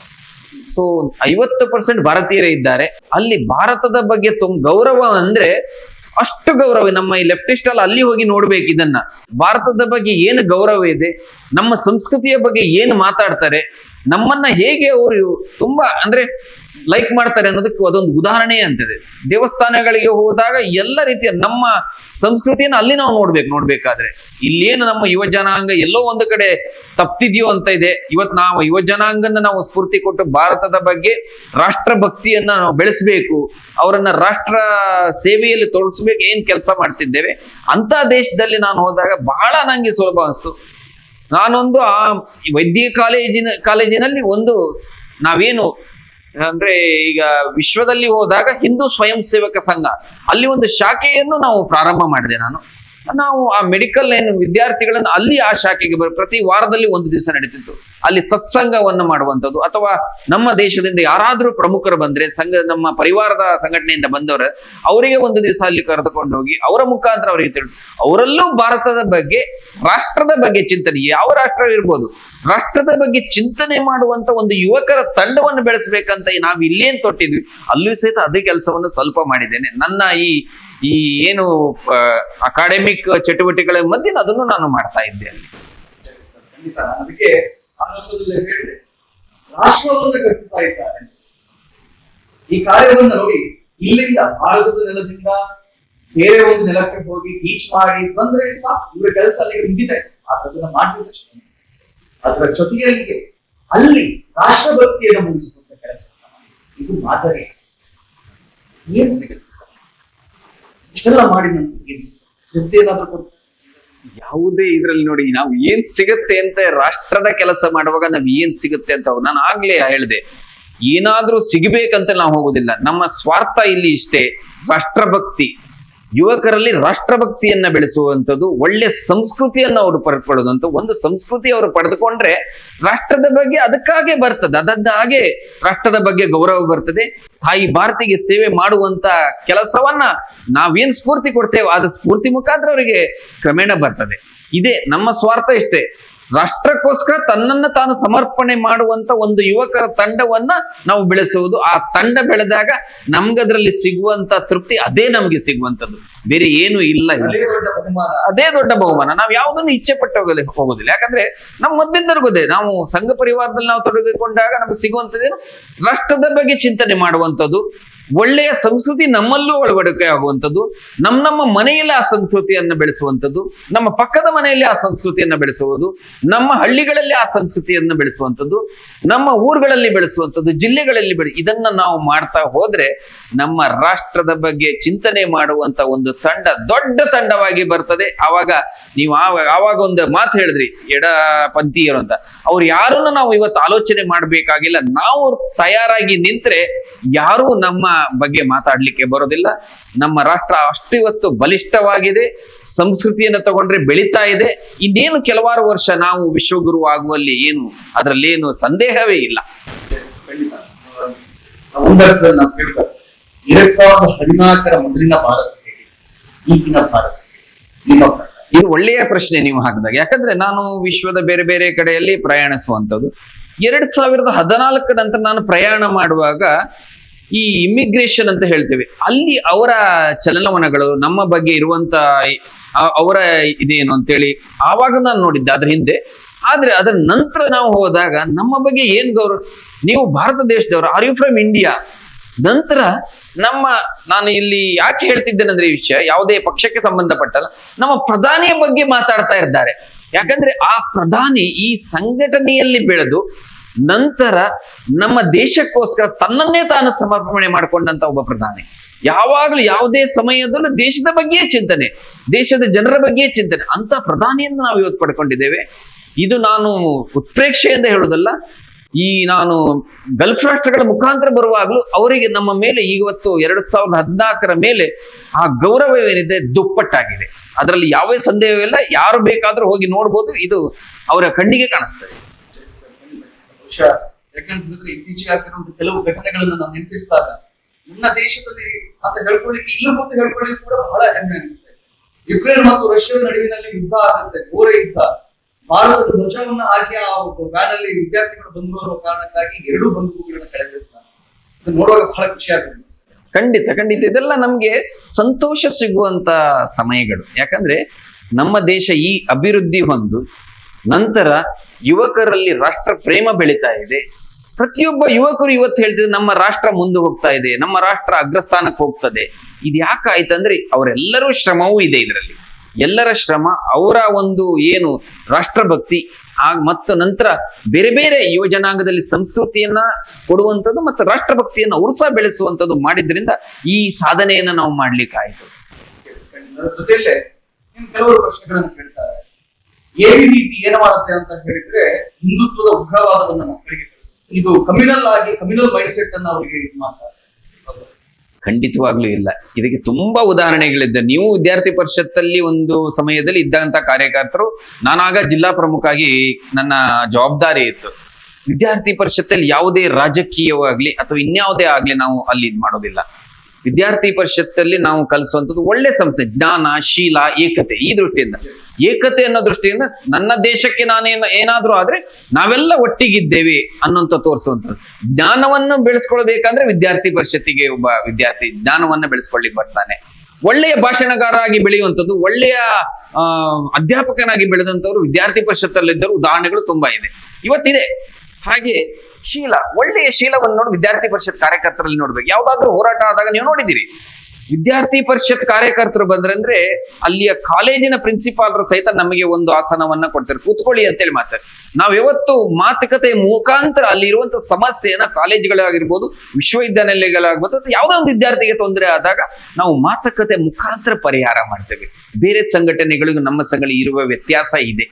ಸೊ ಐವತ್ತು ಪರ್ಸೆಂಟ್ ಭಾರತೀಯರೇ ಇದ್ದಾರೆ. ಅಲ್ಲಿ ಭಾರತದ ಬಗ್ಗೆ ತುಂಬ ಗೌರವ ಅಂದ್ರೆ ಅಷ್ಟು ಗೌರವ. ನಮ್ಮ ಈ ಲೆಫ್ಟಿಸ್ಟ್ ಅಲ್ಲಿ ಅಲ್ಲಿ ಹೋಗಿ ನೋಡ್ಬೇಕು ಇದನ್ನ. ಭಾರತದ ಬಗ್ಗೆ ಏನು ಗೌರವ ಇದೆ? ನಮ್ಮ ಸಂಸ್ಕೃತಿಯ ಬಗ್ಗೆ ಏನು ಮಾತಾಡ್ತಾರೆ? ನಮ್ಮನ್ನ ಹೇಗೆ ಅವರು ತುಂಬಾ ಅಂದ್ರೆ ಲೈಕ್ ಮಾಡ್ತಾರೆ ಅನ್ನೋದಕ್ಕೆ ಅದೊಂದು ಉದಾಹರಣೆ ಅಂತಿದೆ. ದೇವಸ್ಥಾನಗಳಿಗೆ ಹೋದಾಗ ಎಲ್ಲ ರೀತಿಯ ನಮ್ಮ ಸಂಸ್ಕೃತಿಯನ್ನು ಅಲ್ಲಿ ನಾವು ನೋಡ್ಬೇಕು, ನೋಡ್ಬೇಕಾದ್ರೆ. ಇಲ್ಲೇನು ನಮ್ಮ ಯುವ ಜನಾಂಗ ಎಲ್ಲೋ ಒಂದು ಕಡೆ ತಪ್ತಿದ್ಯೋ ಅಂತ ಇದೆ. ಇವತ್ತು ನಾವು ಯುವ ನಾವು ಸ್ಫೂರ್ತಿ ಕೊಟ್ಟು ಭಾರತದ ಬಗ್ಗೆ ರಾಷ್ಟ್ರ ಭಕ್ತಿಯನ್ನ ನಾವು ಬೆಳೆಸಬೇಕು, ಅವರನ್ನ ರಾಷ್ಟ್ರ ಸೇವೆಯಲ್ಲಿ ತೊಡಗಿಸ್ಬೇಕು ಏನ್ ಕೆಲಸ ಮಾಡ್ತಿದ್ದೇವೆ ಅಂತ ದೇಶದಲ್ಲಿ ನಾನು ಹೋದಾಗ ಬಹಳ ನಂಗೆ ಸುಲಭ ಅನಿಸ್ತು. ನಾನೊಂದು ಆ ವೈದ್ಯ ಕಾಲೇಜಿನ, ಕಾಲೇಜಿನಲ್ಲಿ ಒಂದು ನಾವೇನು ಅಂದ್ರೆ ಈಗ ವಿಶ್ವದಲ್ಲಿ ಹೋದಾಗ ಹಿಂದೂ ಸ್ವಯಂ ಸೇವಕ ಸಂಘ. ಅಲ್ಲಿ ಒಂದು ಶಾಖೆಯನ್ನು ನಾವು ಪ್ರಾರಂಭ ಮಾಡಿದೆ ನಾನು. ನಾವು ಆ ಮೆಡಿಕಲ್ ಏನು ವಿದ್ಯಾರ್ಥಿಗಳನ್ನು ಅಲ್ಲಿ ಆ ಶಾಖೆಗೆ ಪ್ರತಿ ವಾರದಲ್ಲಿ ಒಂದು ದಿವಸ ನಡೀತಿತ್ತು. ಅಲ್ಲಿ ಸತ್ಸಂಗವನ್ನು ಮಾಡುವಂಥದ್ದು. ಅಥವಾ ನಮ್ಮ ದೇಶದಿಂದ ಯಾರಾದರೂ ಪ್ರಮುಖರು ಬಂದ್ರೆ, ಸಂಘ, ನಮ್ಮ ಪರಿವಾರದ ಸಂಘಟನೆಯಿಂದ ಬಂದವರು, ಅವರಿಗೆ ಒಂದು ದಿವಸ ಅಲ್ಲಿ ಕರೆದುಕೊಂಡು ಹೋಗಿ, ಅವರ ಮುಖಾಂತರ ಅವರಿಗೆ ತಿಳಿ ಅವರಲ್ಲೂ ಭಾರತದ ಬಗ್ಗೆ, ರಾಷ್ಟ್ರದ ಬಗ್ಗೆ ಚಿಂತನೆ. ಯಾವ ರಾಷ್ಟ್ರವಿರ್ಬೋದು ರಾಷ್ಟ್ರದ ಬಗ್ಗೆ ಚಿಂತನೆ ಮಾಡುವಂತ ಒಂದು ಯುವಕರ ತಂಡವನ್ನು ಬೆಳೆಸಬೇಕಂತ ನಾವು ಇಲ್ಲೇನ್ ತೊಟ್ಟಿದ್ವಿ. ಅಲ್ಲೂ ಸಹಿತ ಅದೇ ಕೆಲಸವನ್ನು ಸ್ವಲ್ಪ ಮಾಡಿದ್ದೇನೆ. ನನ್ನ ಈ ಈ ಏನು ಅಕಾಡೆಮಿಕ್ ಚಟುವಟಿಕೆಗಳ ಮಧ್ಯೆ ಅದನ್ನು ನಾನು ಮಾಡ್ತಾ ಇದ್ದೆ ಅಲ್ಲಿ. ಅದಕ್ಕೆ ಆರಂಭದಲ್ಲಿ ಹೇಳಿ ರಾಷ್ಟ್ರವನ್ನು ಕಟ್ಟುತ್ತಾ ಇದ್ದಾರೆ. ಈ ಕಾರ್ಯವನ್ನು ನೋಡಿ, ಇಲ್ಲಿಂದ ಭಾರತದ ನೆಲದಿಂದ ಬೇರೆ ಒಂದು ನೆಲಕ್ಕೆ ಹೋಗಿ ಟೀಚ್ ಮಾಡಿ ಬಂದ್ರೆ ಸಾಕು. ಇವರ ಕೆಲಸ ಅಲ್ಲಿಗೆ ಮುಗಿದೆ ಅದನ್ನ ಮಾಡಿದಷ್ಟೇ ಅದರ ಜೊತೆಗೆ ಅಲ್ಲಿ ರಾಷ್ಟ್ರಭಕ್ತಿಯನ್ನು ಮೂಡಿಸುವಂತ ಕೆಲಸ. ಇದು ಮಾದರಿ. ಏನ್ ಸಿಗುತ್ತೆ ಸರ್? ಇಷ್ಟೆಲ್ಲ ಮಾಡಿ ನಂತರ ಏನ್ ಏನಾದ್ರೂ ಕೊಡ್ತಾರೆ? ಯಾವುದೇ ಇದ್ರಲ್ಲಿ ನೋಡಿ, ನಾವು ಏನ್ ಸಿಗುತ್ತೆ ಅಂತ ರಾಷ್ಟ್ರದ ಕೆಲಸ ಮಾಡುವಾಗ ನಾವ್ ಏನ್ ಸಿಗುತ್ತೆ ಅಂತ ನಾನು ಆಗ್ಲೇ ಹೇಳಿದೆ, ಏನಾದ್ರೂ ಸಿಗಬೇಕಂತ ನಾವು ಹೋಗುದಿಲ್ಲ. ನಮ್ಮ ಸ್ವಾರ್ಥ ಇಲ್ಲಿ ಇಷ್ಟೇ, ರಾಷ್ಟ್ರಭಕ್ತಿ. ಯುವಕರಲ್ಲಿ ರಾಷ್ಟ್ರಭಕ್ತಿಯನ್ನ ಬೆಳೆಸುವಂಥದ್ದು, ಒಳ್ಳೆ ಸಂಸ್ಕೃತಿಯನ್ನ ಅವರು ಪಡ್ಕೊಳ್ಳೋದಂತ ಒಂದು ಸಂಸ್ಕೃತಿ ಅವರು ಪಡೆದುಕೊಂಡ್ರೆ ರಾಷ್ಟ್ರದ ಬಗ್ಗೆ ಅದಕ್ಕಾಗೆ ಬರ್ತದೆ. ಅದನ್ನ ಹಾಗೆ ರಾಷ್ಟ್ರದ ಬಗ್ಗೆ ಗೌರವ ಬರ್ತದೆ. ತಾಯಿ ಭಾರತಿಗೆ ಸೇವೆ ಮಾಡುವಂತ ಕೆಲಸವನ್ನ ನಾವೇನ್ ಸ್ಫೂರ್ತಿ ಕೊಡ್ತೇವೋ, ಅದ ಸ್ಫೂರ್ತಿ ಮುಖಾಂತರ ಅವರಿಗೆ ಕ್ರಮೇಣ ಬರ್ತದೆ. ಇದೇ ನಮ್ಮ ಸ್ವಾರ್ಥ ಇಷ್ಟೇ. ರಾಷ್ಟ್ರಕ್ಕೋಸ್ಕರ ತನ್ನನ್ನ ತಾನು ಸಮರ್ಪಣೆ ಮಾಡುವಂತ ಒಂದು ಯುವಕರ ತಂಡವನ್ನ ನಾವು ಬೆಳೆಸುವುದು. ಆ ತಂಡ ಬೆಳೆದಾಗ ನಮ್ಗದ್ರಲ್ಲಿ ಸಿಗುವಂತ ತೃಪ್ತಿ ಅದೇ ನಮ್ಗೆ ಸಿಗುವಂತದ್ದು ಬೇರೆ ಏನು ಇಲ್ಲ ಅದೇ ದೊಡ್ಡ ಬಹುಮಾನ. ನಾವು ಯಾವುದನ್ನು ಇಚ್ಛೆ ಪಟ್ಟು ಹೋಗಲಿ ಹೋಗೋದಿಲ್ಲ. ಯಾಕಂದ್ರೆ ನಮ್ಮ ಮೊದಲಿಂದರ್ಗೋದೆ. ನಾವು ಸಂಘ ಪರಿವಾರದಲ್ಲಿ ನಾವು ತೊಡಗಿಕೊಂಡಾಗ ನಮ್ಗೆ ಸಿಗುವಂತದ್ದೇನು ರಾಷ್ಟ್ರದ ಬಗ್ಗೆ ಚಿಂತನೆ ಮಾಡುವಂಥದ್ದು. ಒಳ್ಳೆಯ ಸಂಸ್ಕೃತಿ ನಮ್ಮಲ್ಲೂ ಅಳವಡಿಕೆ ಆಗುವಂಥದ್ದು ನಮ್ಮ ನಮ್ಮ ಮನೆಯಲ್ಲಿ ಆ ಸಂಸ್ಕೃತಿಯನ್ನು ಬೆಳೆಸುವಂಥದ್ದು, ನಮ್ಮ ಪಕ್ಕದ ಮನೆಯಲ್ಲಿ ಆ ಸಂಸ್ಕೃತಿಯನ್ನು ಬೆಳೆಸುವುದು, ನಮ್ಮ ಹಳ್ಳಿಗಳಲ್ಲಿ ಆ ಸಂಸ್ಕೃತಿಯನ್ನು ಬೆಳೆಸುವಂಥದ್ದು, ನಮ್ಮ ಊರುಗಳಲ್ಲಿ ಬೆಳೆಸುವಂಥದ್ದು, ಜಿಲ್ಲೆಗಳಲ್ಲಿ ಬೆಳೆ, ಇದನ್ನ ನಾವು ಮಾಡ್ತಾ ಹೋದ್ರೆ ನಮ್ಮ ರಾಷ್ಟ್ರದ ಬಗ್ಗೆ ಚಿಂತನೆ ಮಾಡುವಂತ ಒಂದು ತಂಡ ದೊಡ್ಡ ತಂಡವಾಗಿ ಬರ್ತದೆ. ಆವಾಗ ನೀವು ಆವಾಗ ಒಂದು ಮಾತು ಹೇಳಿದ್ರಿ, ಎಡ ಪಂಥೀಯರು ಅಂತ. ಅವ್ರು ಯಾರನ್ನು ನಾವು ಇವತ್ತು ಆಲೋಚನೆ ಮಾಡಬೇಕಾಗಿಲ್ಲ, ನಾವು ತಯಾರಾಗಿ ನಿಂತ್ರೆ ಯಾರು ನಮ್ಮ ಬಗ್ಗೆ ಮಾತಾಡ್ಲಿಕ್ಕೆ ಬರೋದಿಲ್ಲ. ನಮ್ಮ ರಾಷ್ಟ್ರ ಅಷ್ಟಿವತ್ತು ಬಲಿಷ್ಠವಾಗಿದೆ. ಸಂಸ್ಕೃತಿಯನ್ನು ತಗೊಂಡ್ರೆ ಬೆಳೀತಾ ಇದೆ. ಇನ್ನೇನು ಕೆಲವಾರು ವರ್ಷ ನಾವು ವಿಶ್ವಗುರು ಆಗುವಲ್ಲಿ ಏನು ಅದರಲ್ಲಿ ಏನು ಸಂದೇಹವೇ ಇಲ್ಲ. ಖಂಡಿತ. ಒಂದರ್ಥದಲ್ಲಿ ನಾವು ಎರಡ್ ಸಾವಿರದ ಹದಿನಾಲ್ಕರ ಮೊದಲಿನ ಭಾರತ ಹೇಗೆ? ಈಗಿನ ಭಾರತ ಹೇಗೆ? ಇದು ಒಳ್ಳೆಯ ಪ್ರಶ್ನೆ ನೀವು ಹಾಕಿದಾಗ. ಯಾಕಂದ್ರೆ ನಾನು ವಿಶ್ವದ ಬೇರೆ ಬೇರೆ ಕಡೆಯಲ್ಲಿ ಪ್ರಯಾಣಿಸುವಂಥದ್ದು. ಎರಡ್ ಸಾವಿರದ ಹದಿನಾಲ್ಕ ನಂತರ ನಾನು ಪ್ರಯಾಣ ಮಾಡುವಾಗ ಈ ಇಮಿಗ್ರೇಷನ್ ಅಂತ ಹೇಳ್ತೇವೆ. ಅಲ್ಲಿ ಅವರ ಚಲನವನಗಳು ನಮ್ಮ ಬಗ್ಗೆ ಇರುವಂತ ಅವರ ಇದೇನು ಅಂತೇಳಿ ಆವಾಗ ನಾನು ನೋಡಿದ್ದೆ ಅದ್ರ ಹಿಂದೆ. ಆದ್ರೆ ಅದರ ನಂತರ ನಾವು ಹೋದಾಗ ನಮ್ಮ ಬಗ್ಗೆ ಏನ್ ಗೌರವ? ನೀವು ಭಾರತ ದೇಶದವರು ಆರ್ ಯು ಫ್ರಮ್ ಇಂಡಿಯಾ ನಂತರ ನಮ್ಮ, ನಾನು ಇಲ್ಲಿ ಯಾಕೆ ಹೇಳ್ತಿದ್ದೇನೆಂದ್ರೆ ಈ ವಿಷಯ, ಯಾವುದೇ ಪಕ್ಷಕ್ಕೆ ಸಂಬಂಧಪಟ್ಟಲ್ಲ, ನಮ್ಮ ಪ್ರಧಾನಿಯ ಬಗ್ಗೆ ಮಾತಾಡ್ತಾ ಇದ್ದಾರೆ. ಯಾಕಂದ್ರೆ ಆ ಪ್ರಧಾನಿ ಈ ಸಂಘಟನೆಯಲ್ಲಿ ಬೆಳೆದು ನಂತರ ನಮ್ಮ ದೇಶಕ್ಕೋಸ್ಕರ ತನ್ನನ್ನೇ ತಾನು ಸಮರ್ಪಣೆ ಮಾಡಿಕೊಂಡಂತ ಒಬ್ಬ ಪ್ರಧಾನಿ. ಯಾವಾಗಲೂ ಯಾವುದೇ ಸಮಯದಲ್ಲೂ ದೇಶದ ಬಗ್ಗೆಯೇ ಚಿಂತನೆ, ದೇಶದ ಜನರ ಬಗ್ಗೆಯೇ ಚಿಂತನೆ. ಅಂತ ಪ್ರಧಾನಿಯನ್ನು ನಾವು ಇವತ್ತು ಪಡ್ಕೊಂಡಿದ್ದೇವೆ. ಇದು ನಾನು ಉತ್ಪ್ರೇಕ್ಷೆಯಿಂದ ಹೇಳುವುದಲ್ಲ, ಈ ನಾನು ಗಲ್ಫ್ ರಾಷ್ಟ್ರಗಳ ಮುಖಾಂತರ ಬರುವಾಗಲೂ ಅವರಿಗೆ ನಮ್ಮ ಮೇಲೆ ಇವತ್ತು ಎರಡ್ ಸಾವಿರದ ಹದಿನಾಲ್ಕರ ಮೇಲೆ ಆ ಗೌರವ ಏನಿದೆ ದುಪ್ಪಟ್ಟಾಗಿದೆ. ಅದರಲ್ಲಿ ಯಾವುದೇ ಸಂದೇಹವಿಲ್ಲ, ಯಾರು ಬೇಕಾದರೂ ಹೋಗಿ ನೋಡ್ಬೋದು, ಇದು ಅವರ ಕಣ್ಣಿಗೆ ಕಾಣಿಸ್ತದೆ. ಬಹುಶಃ ಯಾಕಂತಂದ್ರೆ ಇತ್ತೀಚೆಗೆ ಆಗಿರುವಂತಹ ಕೆಲವು ಘಟನೆಗಳನ್ನ ನಾವು ನೆನಪಿಸಿದಾಗ ನನ್ನ ದೇಶದಲ್ಲಿ ಅಂತ ಹೇಳ್ಕೊಳ್ಳಿಕ್ಕೆ ಇಲ್ಲ ಮತ್ತು ಹೇಳ್ಕೊಳ್ಳಿಕ್ಕೆ ಕೂಡ ಬಹಳ ಹೆಮ್ಮೆ ಅನಿಸ್ತದೆ ಯುಕ್ರೇನ್ ಮತ್ತು ರಷ್ಯಾ ನಡುವಿನಲ್ಲಿ ಯುದ್ಧ ಆಗುತ್ತೆ, ಘೋರ ಯುದ್ಧ. ಭಾರತದ ಧ್ವಜವನ್ನ ಹಾಕಿ ಆ ವ್ಯಾನ್ ಅಲ್ಲಿ ವಿದ್ಯಾರ್ಥಿಗಳು ಬಂದ್ರು ಅನ್ನೋ ಕಾರಣಕ್ಕಾಗಿ ಎರಡು ಬಂದೂಕುಗಳನ್ನು ಕೆಳಗಿಳಿಸ್ತಾರೆ ನೋಡುವಾಗ ಬಹಳ ಖುಷಿ ಆಗುತ್ತೆ ಖಂಡಿತ ಖಂಡಿತ. ಇದೆಲ್ಲ ನಮ್ಗೆ ಸಂತೋಷ ಸಿಗುವಂತ ಸಮಯಗಳು. ಯಾಕಂದ್ರೆ ನಮ್ಮ ದೇಶ ಈ ಅಭಿವೃದ್ಧಿ ಹೊಂದು ನಂತರ ಯುವಕರಲ್ಲಿ ರಾಷ್ಟ್ರ ಪ್ರೇಮ ಬೆಳೀತಾ ಇದೆ. ಪ್ರತಿಯೊಬ್ಬ ಯುವಕರು ಇವತ್ತು ಹೇಳ್ತಿದ್ರು, ನಮ್ಮ ರಾಷ್ಟ್ರ ಮುಂದೆ ಹೋಗ್ತಾ ಇದೆ, ನಮ್ಮ ರಾಷ್ಟ್ರ ಅಗ್ರಸ್ಥಾನಕ್ಕೆ ಹೋಗ್ತದೆ. ಇದು ಯಾಕಾಯ್ತಂದ್ರೆ ಅವರೆಲ್ಲರೂ ಶ್ರಮವೂ ಇದೆ ಇದರಲ್ಲಿ. ಎಲ್ಲರ ಶ್ರಮ, ಅವರ ಒಂದು ಏನು ರಾಷ್ಟ್ರಭಕ್ತಿ, ಆ ಮತ್ತು ನಂತರ ಬೇರೆ ಬೇರೆ ಯುವ ಜನಾಂಗದಲ್ಲಿ ಸಂಸ್ಕೃತಿಯನ್ನ ಕೊಡುವಂಥದ್ದು ಮತ್ತು ರಾಷ್ಟ್ರ ಭಕ್ತಿಯನ್ನ ಸಹ ಬೆಳೆಸುವಂಥದ್ದು ಮಾಡಿದ್ರಿಂದ ಈ ಸಾಧನೆಯನ್ನ ನಾವು ಮಾಡ್ಲಿಕ್ಕೆ ಆಯ್ತು. ಕೆಲವರು ಪ್ರಶ್ನೆಗಳನ್ನು ಕೇಳ್ತಾರೆ ರೀತಿ ಏನು ಮಾಡುತ್ತೆ ಅಂತ ಹೇಳಿದ್ರೆ ಹಿಂದುತ್ವದ ಉಗ್ರವಾದವನ್ನ ಮಕ್ಕಳಿಗೆ ಇದು ಕಮ್ಯುನಲ್ ಆಗಿ ಕಮ್ಯುನಲ್ ಮೈಂಡ್ ಸೆಟ್ ಅನ್ನ ಅವರಿಗೆ ಇದು ಮಾಡ್ತಾರೆ. ಖಂಡಿತವಾಗ್ಲೂ ಇಲ್ಲ. ಇದಕ್ಕೆ ತುಂಬಾ ಉದಾಹರಣೆಗಳಿದ್ದ ನೀವು ವಿದ್ಯಾರ್ಥಿ ಪರಿಷತ್ತಲ್ಲಿ ಒಂದು ಸಮಯದಲ್ಲಿ ಇದ್ದಂತ ಕಾರ್ಯಕರ್ತರು, ನಾನಾಗ ಜಿಲ್ಲಾ ಪ್ರಮುಖ ಆಗಿ ನನ್ನ ಜವಾಬ್ದಾರಿ ಇತ್ತು. ವಿದ್ಯಾರ್ಥಿ ಪರಿಷತ್ತಲ್ಲಿ ಯಾವುದೇ ರಾಜಕೀಯವಾಗ್ಲಿ ಅಥವಾ ಇನ್ಯಾವುದೇ ಆಗ್ಲಿ ನಾವು ಅಲ್ಲಿ ಇದ್ ಮಾಡೋದಿಲ್ಲ ವಿದ್ಯಾರ್ಥಿ ಪರಿಷತ್ತಲ್ಲಿ ನಾವು ಕಲಿಸುವಂಥದ್ದು ಒಳ್ಳೆ ಸಂಸ್ಥೆ, ಜ್ಞಾನ, ಶೀಲ, ಏಕತೆ ಈ ದೃಷ್ಟಿಯಿಂದ. ಏಕತೆ ಅನ್ನೋ ದೃಷ್ಟಿಯಿಂದ ನನ್ನ ದೇಶಕ್ಕೆ ನಾನೇನು, ಏನಾದರೂ ಆದ್ರೆ ನಾವೆಲ್ಲ ಒಟ್ಟಿಗಿದ್ದೇವೆ ಅನ್ನೋಂತ ತೋರಿಸುವಂಥದ್ದು. ಜ್ಞಾನವನ್ನು ಬೆಳೆಸ್ಕೊಳ್ಬೇಕಂದ್ರೆ ವಿದ್ಯಾರ್ಥಿ ಪರಿಷತ್ತಿಗೆ ಒಬ್ಬ ವಿದ್ಯಾರ್ಥಿ ಜ್ಞಾನವನ್ನು ಬೆಳೆಸ್ಕೊಳ್ಳಿಕ್ಕೆ ಬರ್ತಾನೆ. ಒಳ್ಳೆಯ ಭಾಷಣಗಾರ ಆಗಿ ಬೆಳೆಯುವಂಥದ್ದು, ಒಳ್ಳೆಯ ಅಧ್ಯಾಪಕನಾಗಿ ಬೆಳೆದಂತವ್ರು ವಿದ್ಯಾರ್ಥಿ ಪರಿಷತ್ತಲ್ಲಿದ್ದರು ಉದಾಹರಣೆಗಳು ತುಂಬಾ ಇದೆ. ಇವತ್ತಿದೆ. ಹಾಗೆ ಶೀಲ, ಒಳ್ಳೆಯ ಶೀಲವನ್ನು ನೋಡಿ ವಿದ್ಯಾರ್ಥಿ ಪರಿಷತ್ ಕಾರ್ಯಕರ್ತರಲ್ಲಿ ನೋಡ್ಬೇಕು. ಯಾವ್ದಾದ್ರು ಹೋರಾಟ ಆದಾಗ ನೀವು ನೋಡಿದಿರಿ ವಿದ್ಯಾರ್ಥಿ ಪರಿಷತ್ ಕಾರ್ಯಕರ್ತರು ಬಂದ್ರಂದ್ರೆ ಅಲ್ಲಿಯ ಕಾಲೇಜಿನ ಪ್ರಿನ್ಸಿಪಾಲರು ಸಹಿತ ನಮಗೆ ಒಂದು ಆಸನವನ್ನ ಕೊಡ್ತಾರೆ. ಕೂತ್ಕೊಳ್ಳಿ ಅಂತೇಳಿ ಮಾತಾರೆ ನಾವ್ ಯಾವತ್ತು ಮಾತುಕತೆ ಮುಖಾಂತರ ಅಲ್ಲಿ ಇರುವಂತ ಸಮಸ್ಯೆಯನ್ನ ಕಾಲೇಜುಗಳಾಗಿರ್ಬೋದು ವಿಶ್ವವಿದ್ಯಾನಿಲಯಗಳಾಗ್ಬೋದು ಯಾವುದೋ ಒಂದು ವಿದ್ಯಾರ್ಥಿಗೆ ತೊಂದರೆ ಆದಾಗ ನಾವು ಮಾತುಕತೆ ಮುಖಾಂತರ ಪರಿಹಾರ ಮಾಡ್ತೇವೆ. ಬೇರೆ ಸಂಘಟನೆಗಳಿಗೂ ನಮ್ಮ ಸಂಘಗಳಿಗೆ ಇರುವ ವ್ಯತ್ಯಾಸ ಇದೆ.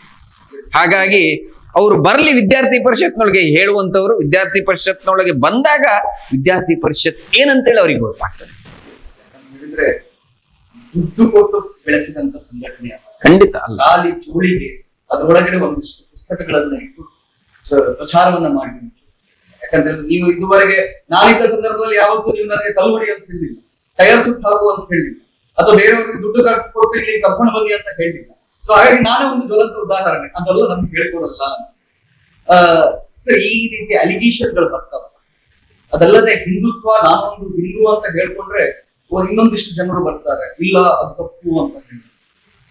ಹಾಗಾಗಿ ಅವರು ಬರಲಿ ವಿದ್ಯಾರ್ಥಿ ಪರಿಷತ್ನೊಳಗೆ ಹೇಳುವಂಥವ್ರು ವಿದ್ಯಾರ್ಥಿ ಪರಿಷತ್ನೊಳಗೆ ಬಂದಾಗ ವಿದ್ಯಾರ್ಥಿ ಪರಿಷತ್ ಏನಂತೇಳಿ ಅವ್ರಿಗೆ ಗೊತ್ತಾಗ್ತದೆ. ದುಡ್ಡು ಕೊಟ್ಟು ಬೆಳೆಸಿದಂತ ಸಂಘಟನೆ ಅಲ್ಲ. ಖಂಡಿತ ಅಲ್ಲ. ಖಾಲಿ ಚೂಳಿಗೆ ಅದರೊಳಗಡೆ ಒಂದಿಷ್ಟು ಪುಸ್ತಕಗಳನ್ನ ಇಟ್ಟು ಪ್ರಚಾರವನ್ನ ಮಾಡಿ ಯಾಕಂದ್ರೆ ನೀವು ಇದುವರೆಗೆ ನಾಳಿದ್ದ ಸಂದರ್ಭದಲ್ಲಿ ಯಾವತ್ತೂ ನೀವು ನನಗೆ ಕಲ್ವಡಿ ಅಂತ ಹೇಳಿಲ್ಲ. ಟೈರ್ ಸುಟ್ಟು ಹಾಕು ಅಂತ ಹೇಳಿಲ್ಲ. ಅಥವಾ ಬೇರೆಯವರಿಗೆ ದುಡ್ಡು ಕಟ್- ಕೊಟ್ಟು ಇಲ್ಲಿ ಕರ್ಕೊಂಡು ಬನ್ನಿ ಅಂತ ಹೇಳಿಲ್ಲ. ಸೊ ಹಾಗಾಗಿ ನಾನೇ ಒಂದು ಜ್ವಲಂತ ಉದಾಹರಣೆ. ಅದೆಲ್ಲ ನಮ್ಗೆ ಹೇಳ್ಕೊಡಲ್ಲ. ಆ ಸೊ ಈ ರೀತಿ ಅಲಿಗೇಷನ್ಗಳು ಬರ್ತಾವ ಅದಲ್ಲದೆ ಹಿಂದುತ್ವ, ನಾನೊಂದು ಹಿಂದೂ ಅಂತ ಹೇಳ್ಕೊಂಡ್ರೆ ಇನ್ನೊಂದಿಷ್ಟು ಜನರು ಬರ್ತಾರೆ. ಇಲ್ಲ, ಅದು ತಪ್ಪು ಅಂತ ಹೇಳಿ.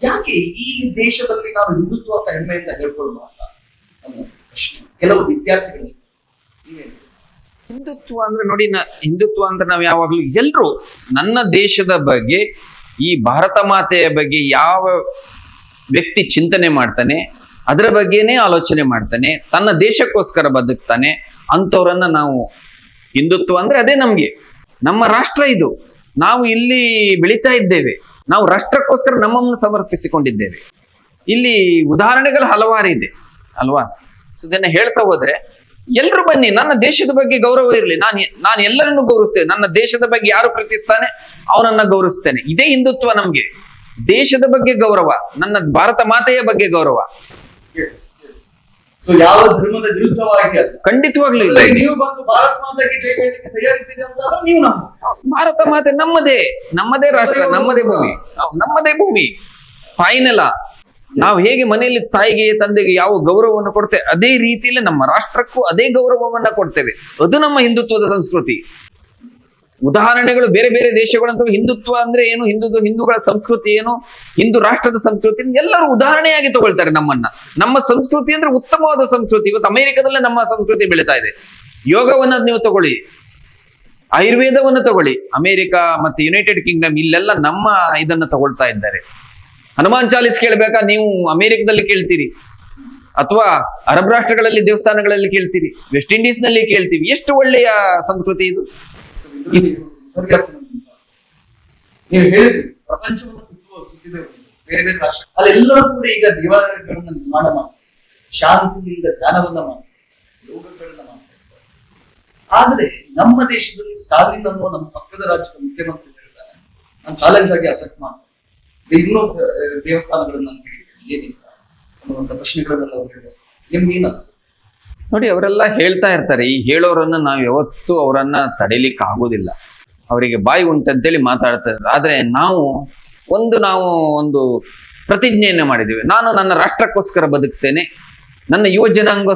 ಯಾಕೆ ಈ ದೇಶದಲ್ಲಿ ನಾವು ಹಿಂದುತ್ವ ಅಂತ ಹೆಮ್ಮೆಯಿಂದ ಹೇಳ್ಕೊಳ್ಬಾರ್ದ? ಪ್ರಶ್ನೆ. ಕೆಲವು ವಿದ್ಯಾರ್ಥಿಗಳಿಗೆ? ಹಿಂದುತ್ವ ಅಂದ್ರೆ ನೋಡಿ ಹಿಂದುತ್ವ ಅಂದ್ರೆ ನಾವು ಯಾವಾಗ್ಲೂ ಎಲ್ರು ನನ್ನ ದೇಶದ ಬಗ್ಗೆ, ಈ ಭಾರತ ಮಾತೆಯ ಬಗ್ಗೆ ಯಾವ ವ್ಯಕ್ತಿ ಚಿಂತನೆ ಮಾಡ್ತಾನೆ, ಅದರ ಬಗ್ಗೆನೇ ಆಲೋಚನೆ ಮಾಡ್ತಾನೆ, ತನ್ನ ದೇಶಕ್ಕೋಸ್ಕರ ಬದುಕ್ತಾನೆ, ಅಂಥವ್ರನ್ನ ನಾವು ಹಿಂದುತ್ವ ಅಂದ್ರೆ ಅದೇ ನಮ್ಗೆ. ನಮ್ಮ ರಾಷ್ಟ್ರ ಇದು. ನಾವು ಇಲ್ಲಿ ಬೆಳೀತಾ ಇದ್ದೇವೆ. ನಾವು ರಾಷ್ಟ್ರಕ್ಕೋಸ್ಕರ ನಮ್ಮನ್ನು ಸಮರ್ಪಿಸಿಕೊಂಡಿದ್ದೇವೆ. ಇಲ್ಲಿ ಉದಾಹರಣೆಗಳು ಹಲವಾರು ಇದೆ, ಅಲ್ವಾ? ಇದನ್ನ ಹೇಳ್ತಾ ಹೋದ್ರೆ, ಎಲ್ರು ಬನ್ನಿ, ನನ್ನ ದೇಶದ ಬಗ್ಗೆ ಗೌರವ ಇರಲಿ. ನಾನು ನಾನು ಎಲ್ಲರನ್ನು ಗೌರವಿಸ್ತೇನೆ. ನನ್ನ ದೇಶದ ಬಗ್ಗೆ ಯಾರು ಪ್ರೀತಿಸ್ತಾನೆ ಅವನನ್ನ ಗೌರವಿಸ್ತೇನೆ. ಇದೇ ಹಿಂದುತ್ವ ನಮ್ಗೆ. ದೇಶದ ಬಗ್ಗೆ ಗೌರವ ನನ್ನ ಭಾರತ ಮಾತೆಯ ಬಗ್ಗೆ ಗೌರವ. ಸೊ ಯಾವ ಧರ್ಮದ ವಿರುದ್ಧವಾಗಿ ಖಂಡಿತವಾಗ್ಲೂ ಇಲ್ಲ ನೀವು ಬಂದು ಭಾರತ ಮಾತೆಗೆ ಜೈ ಹೇಳಲಿಕ್ಕೆ ತಯಾರಿದ್ದೀರಿ ಅಂತ ನೀವು ನಮ್ಮ ಭಾರತ ಮಾತೆ ನಮ್ಮದೇ ನಮ್ಮದೇ ರಾಷ್ಟ್ರ ನಮ್ಮದೇ ಭೂಮಿ. ನಮ್ಮದೇ ಭೂಮಿ. ಫೈನಲ ನಾವು ಹೇಗೆ ಮನೆಯಲ್ಲಿ ತಾಯಿಗೆ ತಂದೆಗೆ ಯಾವ ಗೌರವವನ್ನು ಕೊಡ್ತೇವೆ ಅದೇ ರೀತಿಯಲ್ಲಿ ನಮ್ಮ ರಾಷ್ಟ್ರಕ್ಕೂ ಅದೇ ಗೌರವವನ್ನ ಕೊಡ್ತೇವೆ. ಅದು ನಮ್ಮ ಹಿಂದುತ್ವದ ಸಂಸ್ಕೃತಿ. ಉದಾಹರಣೆಗಳು ಬೇರೆ ಬೇರೆ ದೇಶಗಳಂತೂ ಹಿಂದುತ್ವ ಅಂದ್ರೆ ಏನು? ಹಿಂದೂ ಹಿಂದೂಗಳ ಸಂಸ್ಕೃತಿ ಏನು? ಹಿಂದೂ ರಾಷ್ಟ್ರದ ಸಂಸ್ಕೃತಿ ಎಲ್ಲರೂ ಉದಾಹರಣೆಯಾಗಿ ತಗೊಳ್ತಾರೆ ನಮ್ಮನ್ನ. ನಮ್ಮ ಸಂಸ್ಕೃತಿ ಅಂದ್ರೆ ಉತ್ತಮವಾದ ಸಂಸ್ಕೃತಿ. ಇವತ್ತು ಅಮೆರಿಕದಲ್ಲೇ ನಮ್ಮ ಸಂಸ್ಕೃತಿ ಬೆಳೀತಾ ಇದೆ. ಯೋಗವನ್ನ ನೀವು ತಗೊಳ್ಳಿ. ಆಯುರ್ವೇದವನ್ನು ತಗೊಳ್ಳಿ. ಅಮೆರಿಕ ಮತ್ತೆ ಯುನೈಟೆಡ್ ಕಿಂಗ್ಡಮ್ ಇಲ್ಲೆಲ್ಲ ನಮ್ಮ ಇದನ್ನ ತಗೊಳ್ತಾ ಇದ್ದಾರೆ. ಹನುಮಾನ್ ಚಾಲಿಸ್ ಕೇಳ್ಬೇಕಾ? ನೀವು ಅಮೆರಿಕದಲ್ಲಿ ಕೇಳ್ತೀರಿ. ಅಥವಾ ಅರಬ್ ರಾಷ್ಟ್ರಗಳಲ್ಲಿ ದೇವಸ್ಥಾನಗಳಲ್ಲಿ ಕೇಳ್ತೀರಿ. ವೆಸ್ಟ್ ಇಂಡೀಸ್ನಲ್ಲಿ ಕೇಳ್ತೀವಿ. ಎಷ್ಟು ಒಳ್ಳೆಯ ಸಂಸ್ಕೃತಿ ಇದು? ನೀವು ಹೇಳಿದ್ರಿ, ಪ್ರಪಂಚವನ್ನು ಸುತ್ತುವ ಸುತ್ತಿದೆ ಬೇರೆ ಬೇರೆ ರಾಷ್ಟ್ರ ಅಲ್ಲೆಲ್ಲರೂ ಕೂಡ ಈಗ ದೇವಾಲಯಗಳನ್ನ ನಿರ್ಮಾಣ ಮಾಡ್ತಾರೆ. ಶಾಂತಿಯಿಂದ ಧ್ಯಾನವನ್ನ ಮಾಡ್ತಾರೆ, ಯೋಗಗಳನ್ನ ಮಾಡ್ತಾರೆ. ಆದ್ರೆ ನಮ್ಮ ದೇಶದಲ್ಲಿ ಸ್ಟಾಲಿನ್ ಅನ್ನೋ ನಮ್ಮ ಪಕ್ಕದ ರಾಜ್ಯದ ಮುಖ್ಯಮಂತ್ರಿ ಹೇಳ್ತಾರೆ ನಾನು ಚಾಲೆಂಜ್ ಆಗಿ ಅಸೆಪ್ಟ್ ಮಾಡ್ತೇನೆ. ಇನ್ನೂ ದೇವಸ್ಥಾನಗಳನ್ನ ನಾನು ಹೇಳಿದ್ದೇನೆ. ಏನಿಲ್ಲ. ಅನ್ನುವಂಥ ಪ್ರಶ್ನೆಗಳನ್ನೆಲ್ಲ ಅವ್ರು ಹೇಳಿದ್ರು ನಿಮ್ಗೆ ಏನ್ ಅನ್ಸುತ್ತೆ? ನೋಡಿ, ಅವರೆಲ್ಲ ಹೇಳ್ತಾ ಇರ್ತಾರೆ, ಈ ಹೇಳೋರನ್ನ ನಾವು ಯಾವತ್ತೂ ಅವರನ್ನ ತಡಿಲಿಕ್ಕೆ ಆಗೋದಿಲ್ಲ ಅವರಿಗೆ ಬಾಯಿ ಉಂಟಂತೇಳಿ ಮಾತಾಡ್ತಾ ಇದ್ದಾರೆ ಆದ್ರೆ ನಾವು ಒಂದು ನಾವು ಒಂದು ಪ್ರತಿಜ್ಞೆಯನ್ನು ಮಾಡಿದ್ದೀವಿ. ನಾನು ನನ್ನ ರಾಷ್ಟ್ರಕ್ಕೋಸ್ಕರ ಬದುಕ್ತೇನೆ. ನನ್ನ ಯುವ ಜನಾಂಗ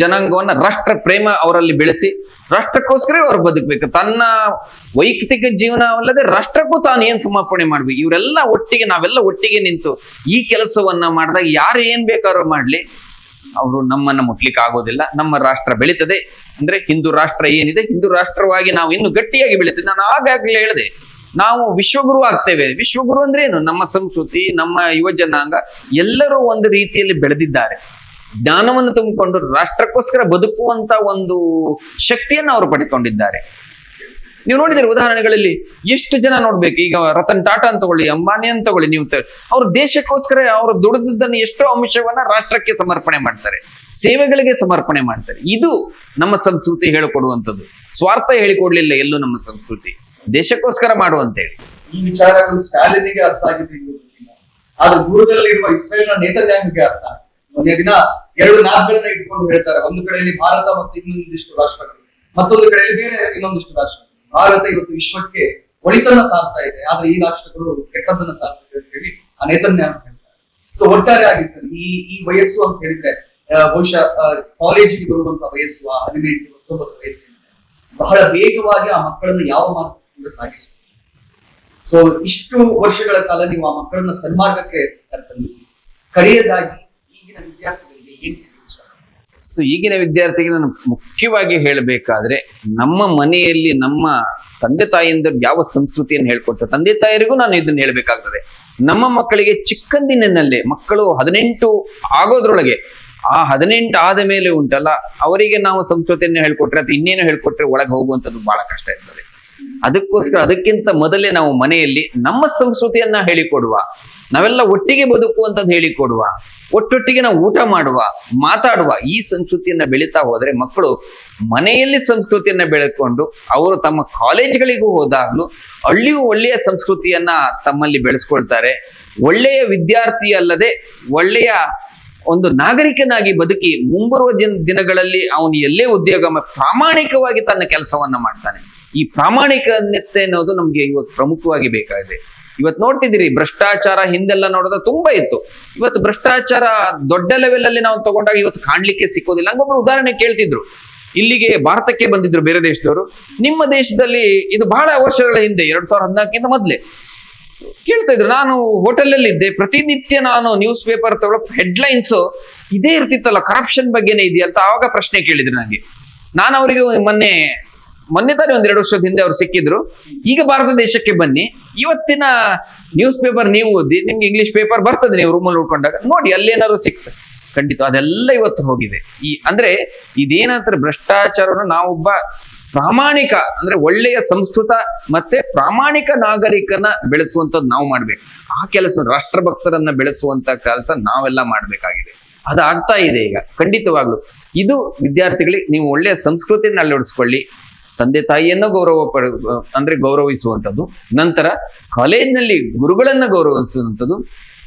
ಜನಾಂಗವನ್ನ ರಾಷ್ಟ್ರ ಪ್ರೇಮ ಅವರಲ್ಲಿ ಬೆಳೆಸಿ ರಾಷ್ಟ್ರಕ್ಕೋಸ್ಕರ ಅವ್ರು ಬದುಕಬೇಕು. ತನ್ನ ವೈಯಕ್ತಿಕ ಜೀವನ ಅಲ್ಲದೆ ರಾಷ್ಟ್ರಕ್ಕೂ ತಾನು ಏನು ಸಮರ್ಪಣೆ ಮಾಡ್ಬೇಕು? ಇವರೆಲ್ಲ ಒಟ್ಟಿಗೆ, ನಾವೆಲ್ಲ ಒಟ್ಟಿಗೆ ನಿಂತು ಈ ಕೆಲಸವನ್ನ ಮಾಡಿದಾಗ ಯಾರು ಏನ್ ಬೇಕಾದ್ರೂ ಮಾಡ್ಲಿ. ಅವರು ನಮ್ಮನ್ನ ಮುಟ್ಲಿಕ್ಕೆ ಆಗೋದಿಲ್ಲ. ನಮ್ಮ ರಾಷ್ಟ್ರ ಬೆಳೀತದೆ. ಅಂದ್ರೆ ಹಿಂದೂ ರಾಷ್ಟ್ರ ಏನಿದೆ? ಹಿಂದೂ ರಾಷ್ಟ್ರವಾಗಿ ನಾವು ಇನ್ನು ಗಟ್ಟಿಯಾಗಿ ಬೆಳೀತದೆ. ನಾನು ಆಗಾಗ್ಲೇ ಹೇಳಿದೆ, ನಾವು ವಿಶ್ವಗುರು ಆಗ್ತೇವೆ. ವಿಶ್ವಗುರು ಅಂದ್ರೆ ಏನು? ನಮ್ಮ ಸಂಸ್ಕೃತಿ, ನಮ್ಮ ಯುವ ಜನಾಂಗ, ಎಲ್ಲರೂ ಒಂದು ರೀತಿಯಲ್ಲಿ ಬೆಳೆದಿದ್ದಾರೆ. ಜ್ಞಾನವನ್ನು ತುಂಬಿಕೊಂಡು ರಾಷ್ಟ್ರಕ್ಕೋಸ್ಕರ ಬದುಕುವಂತ ಒಂದು ಶಕ್ತಿಯನ್ನು ಅವರು ಪಡೆದುಕೊಂಡಿದ್ದಾರೆ. ನೀವು ನೋಡಿದ್ರೆ ಉದಾಹರಣೆಗಳಲ್ಲಿ ಎಷ್ಟು ಜನ ನೋಡ್ಬೇಕು? ಈಗ ರತನ್ ಟಾಟಾ ಅಂತ ತಗೊಳ್ಳಿ, ಅಂಬಾನಿ ಅಂತ ತಗೊಳ್ಳಿ, ನೀವು ಅವ್ರ ದೇಶಕ್ಕೋಸ್ಕರ ಅವರು ದುಡಿದದ್ದನ್ನು ಎಷ್ಟೋ ಅಂಶವನ್ನ ರಾಷ್ಟ್ರಕ್ಕೆ ಸಮರ್ಪಣೆ ಮಾಡ್ತಾರೆ, ಸೇವೆಗಳಿಗೆ ಸಮರ್ಪಣೆ ಮಾಡ್ತಾರೆ. ಇದು ನಮ್ಮ ಸಂಸ್ಕೃತಿ ಹೇಳಿಕೊಡುವಂಥದ್ದು. ಸ್ವಾರ್ಥ ಹೇಳಿಕೊಡ್ಲಿಲ್ಲ ಎಲ್ಲೂ ನಮ್ಮ ಸಂಸ್ಕೃತಿ. ದೇಶಕ್ಕೋಸ್ಕರ ಮಾಡುವಂತೇಳಿ ಈ ವಿಚಾರಗಳು ಸ್ಟಾಲಿನಿಗೆ ಅರ್ಥ ಆಗಿದೆ ಆದ್ರೆ ದೂರದಲ್ಲಿರುವ ಇಸ್ರೇಲ್ನ ನೇತನ್ಯಾಹುಗೆ ಅರ್ಥ ಒಂದೇ ದಿನ ಎರಡು ನಾಲ್ಕುಗಳನ್ನ ಇಟ್ಕೊಂಡು ಹೇಳ್ತಾರೆ. ಒಂದು ಕಡೆಯಲ್ಲಿ ಭಾರತ ಮತ್ತು ಇನ್ನೊಂದಿಷ್ಟು ರಾಷ್ಟ್ರಗಳು, ಮತ್ತೊಂದು ಕಡೆಯಲ್ಲಿ ಬೇರೆ ಇನ್ನೊಂದಿಷ್ಟು ರಾಷ್ಟ್ರಗಳು. ಭಾರತ ಇವತ್ತು ವಿಶ್ವಕ್ಕೆ ಒಳಿತನ್ನ ಸಾರ್ತಾ ಇದೆ. ಆದ್ರೆ ಈ ರಾಷ್ಟ್ರಗಳು ಕೆಟ್ಟದ್ದನ್ನ ಸಾರ್ತಾ ಇದೆ ಅಂತ ಹೇಳಿ ಆ ಅಂತ ಹೇಳ್ತಾರೆ. ಸೊ ಒಟ್ಟಾರೆಯಾಗಿ ಸರ್, ಈ ಈ ವಯಸ್ಸು ಅಂತ ಹೇಳಿದ್ರೆ ಬಹುಶಃ ಕಾಲೇಜಿಗೆ ಬರುವಂತ ವಯಸ್ಸು ಹದಿನೆಂಟು, ಹತ್ತೊಂಬತ್ತು ವಯಸ್ಸಿನ ಬಹಳ ವೇಗವಾಗಿ ಆ ಮಕ್ಕಳನ್ನು ಯಾವ ಮಾರ್ಗದಿಂದ ಸಾಗಿಸಬೇಕು? ಸೊ ಇಷ್ಟು ವರ್ಷಗಳ ಕಾಲ ನೀವು ಆ ಮಕ್ಕಳನ್ನ ಸನ್ಮಾರ್ಗಕ್ಕೆ ಕರ್ತಂದಿದ್ದೀರಿ. ಕಡೆಯದಾಗಿ ಈಗಿನ ಸರ್? ಸೊ ಈಗಿನ ವಿದ್ಯಾರ್ಥಿಗೆ ನಾನು ಮುಖ್ಯವಾಗಿ ಹೇಳಬೇಕಾದ್ರೆ ನಮ್ಮ ಮನೆಯಲ್ಲಿ ನಮ್ಮ ತಂದೆ ತಾಯಿಯಿಂದ ಯಾವ ಸಂಸ್ಕೃತಿಯನ್ನು ಹೇಳ್ಕೊಡ್ತಾರೆ ತಂದೆ ತಾಯರಿಗೂ ನಾನು ಇದನ್ನ ಹೇಳ್ಬೇಕಾಗ್ತದೆ. ನಮ್ಮ ಮಕ್ಕಳಿಗೆ ಚಿಕ್ಕಂದಿನಲ್ಲೇ ಮಕ್ಕಳು ಹದಿನೆಂಟು ಆಗೋದ್ರೊಳಗೆ ಆ ಹದಿನೆಂಟು ಆದ ಮೇಲೆ ಉಂಟಲ್ಲ, ಅವರಿಗೆ ನಾವು ಸಂಸ್ಕೃತಿಯನ್ನು ಹೇಳ್ಕೊಟ್ರೆ ಅಥವಾ ಇನ್ನೇನು ಹೇಳ್ಕೊಟ್ರೆ ಒಳಗೆ ಹೋಗುವಂಥದ್ದು ಬಹಳ ಕಷ್ಟ ಇರ್ತದೆ. ಅದಕ್ಕೋಸ್ಕರ ಅದಕ್ಕಿಂತ ಮೊದಲೇ ನಾವು ಮನೆಯಲ್ಲಿ ನಮ್ಮ ಸಂಸ್ಕೃತಿಯನ್ನ ಹೇಳಿಕೊಡುವ. ನಾವೆಲ್ಲ ಒಟ್ಟಿಗೆ ಬದುಕು ಅಂತಂದು ಹೇಳಿಕೊಡುವ. ಒಟ್ಟೊಟ್ಟಿಗೆ ನಾವು ಊಟ ಮಾಡುವ, ಮಾತಾಡುವ ಈ ಸಂಸ್ಕೃತಿಯನ್ನ ಬೆಳೀತಾ ಹೋದ್ರೆ ಮಕ್ಕಳು ಮನೆಯಲ್ಲಿ ಸಂಸ್ಕೃತಿಯನ್ನ ಬೆಳೆಕೊಂಡು ಅವರು ತಮ್ಮ ಕಾಲೇಜ್ಗಳಿಗೂ ಹೋದಾಗ್ಲೂ ಅಲ್ಲಿಯೂ ಒಳ್ಳೆಯ ಸಂಸ್ಕೃತಿಯನ್ನ ತಮ್ಮಲ್ಲಿ ಬೆಳೆಸ್ಕೊಳ್ತಾರೆ. ಒಳ್ಳೆಯ ವಿದ್ಯಾರ್ಥಿ ಅಲ್ಲದೆ ಒಳ್ಳೆಯ ಒಂದು ನಾಗರಿಕನಾಗಿ ಬದುಕಿ ಮುಂಬರುವ ದಿನ ದಿನಗಳಲ್ಲಿ ಅವನು ಎಲ್ಲೇ ಉದ್ಯೋಗ ಪ್ರಾಮಾಣಿಕವಾಗಿ ತನ್ನ ಕೆಲಸವನ್ನ ಮಾಡ್ತಾನೆ. ಈ ಪ್ರಾಮಾಣಿಕತೆ ಅನ್ನೋದು ನಮ್ಗೆ ಇವತ್ತು ಪ್ರಮುಖವಾಗಿ ಬೇಕಾಗಿದೆ. ಇವತ್ತು ನೋಡ್ತಿದ್ದೀರಿ, ಭ್ರಷ್ಟಾಚಾರ ಹಿಂದೆಲ್ಲ ನೋಡಿದ್ರೆ ತುಂಬಾ ಇತ್ತು. ಇವತ್ತು ಭ್ರಷ್ಟಾಚಾರ ದೊಡ್ಡ ಲೆವೆಲ್ ಅಲ್ಲಿ ನಾವು ತಗೊಂಡಾಗ ಇವತ್ತು ಕಾಣ್ಲಿಕ್ಕೆ ಸಿಕ್ಕೋದಿಲ್ಲ. ಹಂಗೊಬ್ರು ಉದಾಹರಣೆ ಕೇಳ್ತಿದ್ರು. ಇಲ್ಲಿಗೆ ಭಾರತಕ್ಕೆ ಬಂದಿದ್ರು ಬೇರೆ ದೇಶದವರು. ನಿಮ್ಮ ದೇಶದಲ್ಲಿ ಇದು ಬಹಳ ವರ್ಷಗಳ ಹಿಂದೆ, ಎರಡ್ ಸಾವಿರದ ಹದಿನಾಲ್ಕಿಂತ ಮೊದಲೇ. ಕೇಳ್ತಾ ಇದ್ರು, ನಾನು ಹೋಟೆಲ್ ಅಲ್ಲಿ ಇದ್ದೆ. ಪ್ರತಿನಿತ್ಯ ನಾನು ನ್ಯೂಸ್ ಪೇಪರ್ ತಗೊಳ್ಳೋ ಹೆಡ್ಲೈನ್ಸ್ ಇದೇ ಇರ್ತಿತ್ತಲ್ಲ ಕರಪ್ಷನ್ ಬಗ್ಗೆನೇ ಇದೆಯಾ ಅಂತ ಆವಾಗ ಪ್ರಶ್ನೆ ಕೇಳಿದ್ರು ನನಗೆ. ನಾನು ಅವರಿಗೆ ಮೊನ್ನೆ ಮೊನ್ನೆ ತಾನೇ ಒಂದ್ ಎರಡು ವರ್ಷದ ಹಿಂದೆ ಅವ್ರು ಸಿಕ್ಕಿದ್ರು. ಈಗ ಭಾರತ ದೇಶಕ್ಕೆ ಬನ್ನಿ. ಇವತ್ತಿನ ನ್ಯೂಸ್ ಪೇಪರ್ ನೀವು ಓದಿ, ನಿಮ್ಗೆ ಇಂಗ್ಲಿಷ್ ಪೇಪರ್ ಬರ್ತದೆ ನೀವು ರೂಮಲ್ಲಿ ಉಳ್ಕೊಂಡಾಗ ನೋಡಿ, ಅಲ್ಲೇನಾದ್ರು ಸಿಗ್ತದೆ ಖಂಡಿತ, ಅದೆಲ್ಲ ಇವತ್ತು ಹೋಗಿದೆ. ಈ, ಅಂದ್ರೆ ಇದೇನಂತಾರೆ ಭ್ರಷ್ಟಾಚಾರವನ್ನು ನಾವೊಬ್ಬ ಪ್ರಾಮಾಣಿಕ, ಅಂದ್ರೆ ಒಳ್ಳೆಯ ಸಂಸ್ಕೃತ ಮತ್ತೆ ಪ್ರಾಮಾಣಿಕ ನಾಗರಿಕನ ಬೆಳೆಸುವಂತದ್ದು ನಾವು ಮಾಡ್ಬೇಕು. ಆ ಕೆಲಸ ರಾಷ್ಟ್ರಭಕ್ತರನ್ನ ಬೆಳೆಸುವಂತ ಕೆಲಸ ನಾವೆಲ್ಲ ಮಾಡ್ಬೇಕಾಗಿದೆ. ಅದಾಗ್ತಾ ಇದೆ ಈಗ. ಖಂಡಿತವಾಗ್ಲು. ಇದು, ವಿದ್ಯಾರ್ಥಿಗಳಿಗೆ ನೀವು ಒಳ್ಳೆಯ ಸಂಸ್ಕೃತಿಯನ್ನು ಅಳವಡಿಸ್ಕೊಳ್ಳಿ. ತಂದೆ ತಾಯಿಯನ್ನು ಗೌರವ ಪಡ, ಅಂದ್ರೆ ಗೌರವಿಸುವಂಥದ್ದು. ನಂತರ ಕಾಲೇಜ್ನಲ್ಲಿ ಗುರುಗಳನ್ನ ಗೌರವಿಸುವಂಥದ್ದು.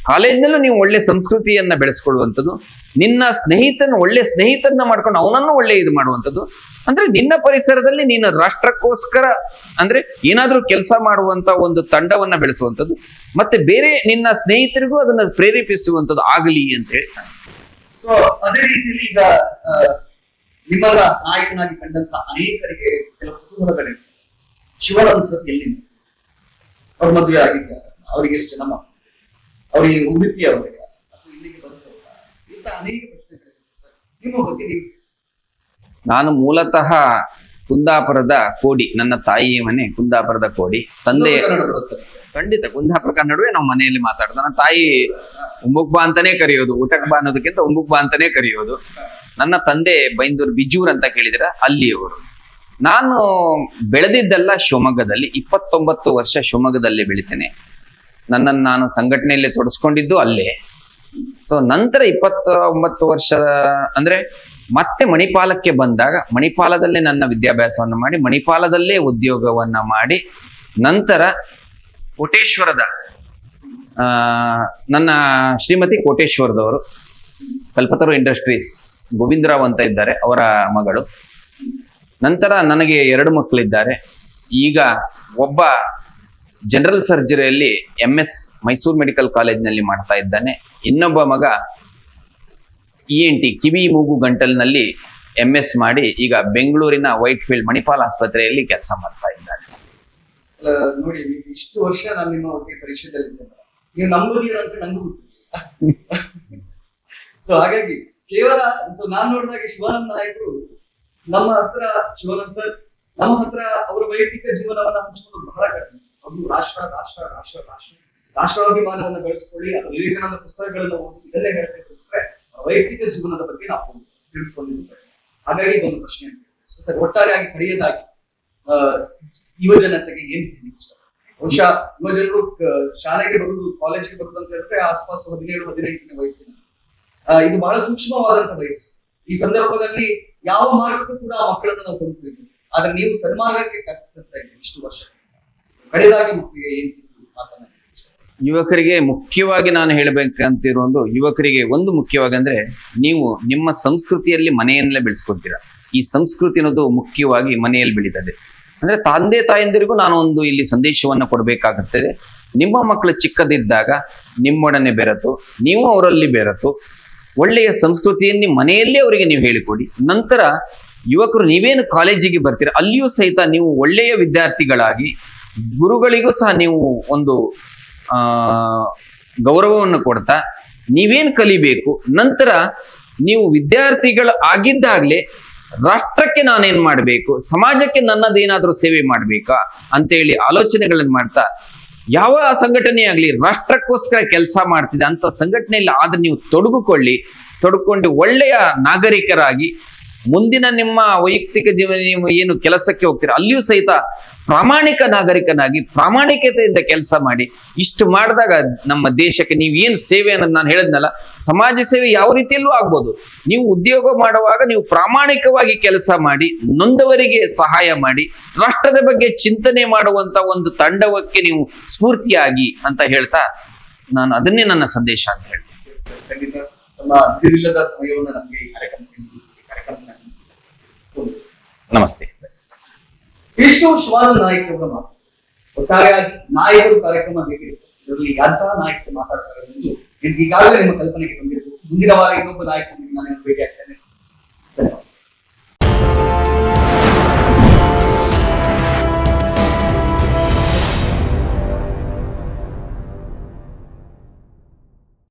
ಕಾಲೇಜ್ನಲ್ಲೂ ನೀವು ಒಳ್ಳೆ ಸಂಸ್ಕೃತಿಯನ್ನ ಬೆಳೆಸ್ಕೊಳ್ಳುವಂಥದ್ದು. ನಿನ್ನ ಸ್ನೇಹಿತನ, ಒಳ್ಳೆ ಸ್ನೇಹಿತನ ಮಾಡ್ಕೊಂಡು ಅವನನ್ನು ಒಳ್ಳೆ ಇದು ಮಾಡುವಂಥದ್ದು. ಅಂದ್ರೆ ನಿನ್ನ ಪರಿಸರದಲ್ಲಿ ನೀನು ರಾಷ್ಟ್ರಕ್ಕೋಸ್ಕರ ಅಂದ್ರೆ ಏನಾದ್ರೂ ಕೆಲಸ ಮಾಡುವಂತ ಒಂದು ತಂಡವನ್ನ ಬೆಳೆಸುವಂಥದ್ದು. ಮತ್ತೆ ಬೇರೆ ನಿನ್ನ ಸ್ನೇಹಿತರಿಗೂ ಅದನ್ನ ಪ್ರೇರೇಪಿಸುವಂಥದ್ದು ಆಗಲಿ ಅಂತ ಹೇಳ್ತಾನೆ ಸೊ ಅದೇ ರೀತಿಯಲ್ಲಿ ಈಗ ಆ, ನಿಮ್ಮನ್ನ ನಾಯಕನಾಗಿ ಕಂಡಂತ ಅನೇಕರಿಗೆ ಕೆಲವು ಕುತೂಹಲಗಳಿವೆ. ಶಿವರಾಮ್ ಸರ್ ಎಲ್ಲಿ ಅವ್ರ ಮದುವೆ ಆಗಿದ್ದಾರೆ ಅವರಿಗೆ ಎಷ್ಟು ಜನ ಅವರಿಗೆ ಉಡುಪಿ ಅವರಿಗೆ ಇಲ್ಲಿಗೆ ಬಂದವರ ಇಂಥ ಅನೇಕ ಪ್ರಶ್ನೆಗಳಿವೆ. ನಿಮ್ಮ ಬಗ್ಗೆ ನೀವು ನಾನು ಮೂಲತಃ ಕುಂದಾಪುರದ ಕೋಡಿ ನನ್ನ ತಾಯಿಯ ಮನೆ ಕುಂದಾಪುರದ ಕೋಡಿ. ತಂದೆ ಖಂಡಿತ ಕುಂದಾಪುರ ಕನ್ನಡವೇ ನಾವು ಮನೆಯಲ್ಲಿ ಮಾತಾಡೋದು ನನ್ನ ತಾಯಿ ಉಂಬುಕ್ ಬಾ ಅಂತಾನೆ ಕರೆಯೋದು ಊಟಕ್ಕೆ ಬಾ ಅನ್ನೋದಕ್ಕಿಂತ ಉಂಬುಕ್ ಬಾ ಅಂತಾನೆ ಕರೆಯೋದು. ನನ್ನ ತಂದೆ ಬೈಂದೂರು ಬಿಜೂರ್ ಅಂತ ಕೇಳಿದಿರ, ಅಲ್ಲಿಯವರು. ನಾನು ಬೆಳೆದಿದ್ದೆಲ್ಲ ಶಿವಮೊಗ್ಗದಲ್ಲಿ, ಇಪ್ಪತ್ತೊಂಬತ್ತು ವರ್ಷ ಶಿವಮೊಗ್ಗದಲ್ಲಿ ಬೆಳಿತೇನೆ. ನನ್ನನ್ನು ನಾನು ಸಂಘಟನೆಯಲ್ಲಿ ತೊಡಸ್ಕೊಂಡಿದ್ದು ಅಲ್ಲೇ. ಸೊ ನಂತರ ಇಪ್ಪತ್ತೊಂಬತ್ತು ವರ್ಷ, ಅಂದ್ರೆ ಮತ್ತೆ ಮಣಿಪಾಲಕ್ಕೆ ಬಂದಾಗ, ಮಣಿಪಾಲದಲ್ಲೇ ನನ್ನ ವಿದ್ಯಾಭ್ಯಾಸವನ್ನು ಮಾಡಿ, ಮಣಿಪಾಲದಲ್ಲೇ ಉದ್ಯೋಗವನ್ನ ಮಾಡಿ, ನಂತರ ಕೋಟೇಶ್ವರದ ನನ್ನ ಶ್ರೀಮತಿ ಕೋಟೇಶ್ವರದವರು, ಕಲ್ಪತರು ಇಂಡಸ್ಟ್ರೀಸ್ ಗೋವಿಂದರಾವ್ ಅಂತ ಇದ್ದಾರೆ ಅವರ ಮಗಳು. ನಂತರ ನನಗೆ ಎರಡು ಮಕ್ಕಳಿದ್ದಾರೆ. ಈಗ ಒಬ್ಬ ಜನರಲ್ ಸರ್ಜರಿಯಲ್ಲಿ ಎಂ ಎಸ್ ಮೈಸೂರು ಮೆಡಿಕಲ್ ಕಾಲೇಜ್ನಲ್ಲಿ ಮಾಡ್ತಾ ಇದ್ದಾನೆ. ಇನ್ನೊಬ್ಬ ಮಗ ಇ ಎನ್ ಟಿ ಕಿವಿ ಮೂಗು ಗಂಟಲಿನಲ್ಲಿ ಎಂ ಎಸ್ ಮಾಡಿ ಈಗ ಬೆಂಗಳೂರಿನ ವೈಟ್ ಫೀಲ್ಡ್ ಮಣಿಪಾಲ್ ಆಸ್ಪತ್ರೆಯಲ್ಲಿ ಕೆಲಸ ಮಾಡ್ತಾ ಇದ್ದಾನೆ. ನೋಡಿ ಇಷ್ಟು ವರ್ಷ ನಾನು ನಿಮ್ಮ ಒಟ್ಟಿಗೆ ಇದ್ದೇನೆ ನೀವು ನಂಬುದೀರ ಅಂತ ನಂಗೂ ಸೊ ಹಾಗಾಗಿ ಕೇವಲ ಸೊ ನಾನ್ ನೋಡಿದಾಗ ಶಿವಾನಂದ ನಾಯಕರು ನಮ್ಮ ಹತ್ರ, ಶಿವಾನಂದ್ ಸರ್, ನಮ್ಮ ಹತ್ರ ಅವರ ವೈಯಕ್ತಿಕ ಜೀವನವನ್ನ ಹಂಚಿಕೊಂಡು ಬಹಳ ಕಡಿಮೆ. ಅವರು ರಾಷ್ಟ್ರ ರಾಷ್ಟ್ರ ರಾಷ್ಟ್ರ ರಾಷ್ಟ್ರ. ರಾಷ್ಟ್ರಾಭಿಮಾನವನ್ನ ಬೆಳೆಸ್ಕೊಳ್ಳಿ ವಿವೇಕಾನಂದ ಪುಸ್ತಕಗಳನ್ನ ಓದಿ, ಇದನ್ನೇ ಅಂದ್ರೆ ವೈಯಕ್ತಿಕ ಜೀವನದ ಬಗ್ಗೆ ನಾವು ತಿಳ್ಕೊಂಡಿದ್ದೇವೆ ಹಾಗಾಗಿ ಇದೊಂದು ಪ್ರಶ್ನೆ ಸರ್ ಒಟ್ಟಾರೆಯಾಗಿ ಕಡೆಯದಾಗಿ ಯುವ ಜನತೆಗೆ ಏನ್ ಇಷ್ಟ? ಬಹುಶಃ ಯುವ ಜನರು ಶಾಲೆಗೆ ಬರುವುದು ಕಾಲೇಜಿಗೆ ಬರುವುದು ಅಂತ ಹೇಳಿದ್ರೆ ಆಸ್ಪಾಸ್ ಹದಿನೇಳು, ಹದಿನೆಂಟನೇ ವಯಸ್ಸಿನ ಇದು ಬಹಳ ಸೂಕ್ಷ್ಮವಾದಂತಹ ವಯಸ್ಸು. ಈ ಸಂದರ್ಭದಲ್ಲಿ ಯಾವ ಮಾರ್ಗಕ್ಕೂ ಕೂಡ ಮಕ್ಕಳನ್ನು ನಾವು ಕೊಂಡ್ಕೊಳ್ತೀವಿ ಆದ್ರೆ ನೀವು ಸನ್ಮಾರ್ಗಕ್ಕೆ ಕರ್ತಾ ಇದ್ದೀರಿ ಇಷ್ಟು ವರ್ಷ. ಕಡೆದಾಗಿ ಮಕ್ಕಳಿಗೆ ಏನ್ ಯುವಕರಿಗೆ ಮುಖ್ಯವಾಗಿ ನಾನು ಹೇಳಬೇಕಂತಿರೋ ಒಂದು ಯುವಕರಿಗೆ ಒಂದು ಮುಖ್ಯವಾಗಿ ಅಂದ್ರೆ ನೀವು ನಿಮ್ಮ ಸಂಸ್ಕೃತಿಯಲ್ಲಿ ಮನೆಯಲ್ಲೇ ಬೆಳೆಸ್ಕೊಳ್ತೀರಾ. ಈ ಸಂಸ್ಕೃತಿ ಅನ್ನೋದು ಮುಖ್ಯವಾಗಿ ಮನೆಯಲ್ಲಿ ಬೆಳೀತದೆ. ಅಂದ್ರೆ ತಂದೆ ತಾಯಂದಿರಿಗೂ ನಾನು ಒಂದು ಇಲ್ಲಿ ಸಂದೇಶವನ್ನ ಕೊಡಬೇಕಾಗುತ್ತದೆ ನಿಮ್ಮ ಮಕ್ಕಳು ಚಿಕ್ಕದಿದ್ದಾಗ ನಿಮ್ಮೊಡನೆ ಬೆರೆತು, ನೀವು ಅವರಲ್ಲಿ ಬೆರೆತು ಒಳ್ಳೆಯ ಸಂಸ್ಕೃತಿಯನ್ನೇ ಮನೆಯಲ್ಲೇ ಅವರಿಗೆ ನೀವು ಹೇಳಿಕೊಡಿ. ನಂತರ ಯುವಕರು ನೀವೇನು ಕಾಲೇಜಿಗೆ ಬರ್ತೀರ, ಅಲ್ಲಿಯೂ ಸಹಿತ ನೀವು ಒಳ್ಳೆಯ ವಿದ್ಯಾರ್ಥಿಗಳಾಗಿ ಗುರುಗಳಿಗೂ ಸಹ ನೀವು ಒಂದು ಗೌರವವನ್ನು ಕೊಡ್ತಾ ನೀವೇನ್ ಕಲಿಬೇಕು, ನಂತರ ನೀವು ವಿದ್ಯಾರ್ಥಿಗಳು ಆಗಿದ್ದಾಗಲೇ ರಾಷ್ಟ್ರಕ್ಕೆ ನಾನೇನ್ ಮಾಡಬೇಕು, ಸಮಾಜಕ್ಕೆ ನನ್ನದೇನಾದರೂ ಸೇವೆ ಮಾಡಬೇಕಾ ಅಂತೇಳಿ ಆಲೋಚನೆಗಳನ್ನು ಮಾಡ್ತಾ ಯಾವ ಸಂಘಟನೆ ಆಗಲಿ ರಾಷ್ಟ್ರಕ್ಕೋಸ್ಕರ ಕೆಲಸ ಮಾಡ್ತಿದೆ ಅಂತ ಸಂಘಟನೆಯಲ್ಲಿ ಆದ್ರೆ ನೀವು ತೊಡಗುಕೊಳ್ಳಿ ತೊಡಕೊಂಡು ಒಳ್ಳೆಯ ನಾಗರಿಕರಾಗಿ ಮುಂದಿನ ನಿಮ್ಮ ವೈಯಕ್ತಿಕ ಜೀವನ ನೀವು ಏನು ಕೆಲಸಕ್ಕೆ ಹೋಗ್ತೀರಾ? ಅಲ್ಲಿಯೂ ಸಹಿತ ಪ್ರಾಮಾಣಿಕ ನಾಗರಿಕನಾಗಿ ಪ್ರಾಮಾಣಿಕತೆಯಿಂದ ಕೆಲಸ ಮಾಡಿ ಇಷ್ಟು ಮಾಡಿದಾಗ ನಮ್ಮ ದೇಶಕ್ಕೆ ನೀವು ಏನು ಸೇವೆ ಅನ್ನೋದು ನಾನು ಹೇಳಿದ್ನಲ್ಲ, ಸಮಾಜ ಸೇವೆ ಯಾವ ರೀತಿಯಲ್ಲೂ ಆಗ್ಬೋದು. ನೀವು ಉದ್ಯೋಗ ಮಾಡುವಾಗ ನೀವು ಪ್ರಾಮಾಣಿಕವಾಗಿ ಕೆಲಸ ಮಾಡಿ, ನೊಂದವರಿಗೆ ಸಹಾಯ ಮಾಡಿ, ರಾಷ್ಟ್ರದ ಬಗ್ಗೆ ಚಿಂತನೆ ಮಾಡುವಂತ ಒಂದು ತಂಡವಕ್ಕೆ ನೀವು ಸ್ಫೂರ್ತಿಯಾಗಿ ಅಂತ ಹೇಳ್ತಾ ನಾನು ಅದನ್ನೇ ನನ್ನ ಸಂದೇಶ ಅಂತ ಹೇಳ್ತೀನಿ Yes, sir. ಖಂಡಿತ ತಮ್ಮ ಬಿಡುವಿಲ್ಲದ ಸಮಯವನ್ನು ನಮಗೆ ಈ ಕಾರ್ಯಕ್ರಮಕ್ಕೆ ನೀಡಿ, ಈ ಕಾರ್ಯಕ್ರಮಕ್ಕೆ ನಡೆಸಿದ್ದೀರಿ. ನಮಸ್ತೆ. ಇಷ್ಟು ಶಿವಾನಂದ ನಾಯಕ್ ಅವರ ಮಾತು. ಒಟ್ಟಾರೆಯಾಗಿ ನಾಯಕರು ಕಾರ್ಯಕ್ರಮ ಹೇಗಿದೆ ಇದರಲ್ಲಿ ಎಂತಹ ನಾಯಕರು ಮಾತಾಡ್ತಾರೆ ಎಂದು ಈಗಾಗಲೇ ನಿಮ್ಮ ಕಲ್ಪನೆಗೆ ಬಂದಿರಬೇಕು ಮುಂದಿನ ವಾರ ಇನ್ನೊಬ್ಬ ನಾಯಕರೊಂದಿಗೆ ನಾನು ಭೇಟಿಯಾಗ್ತೀನಿ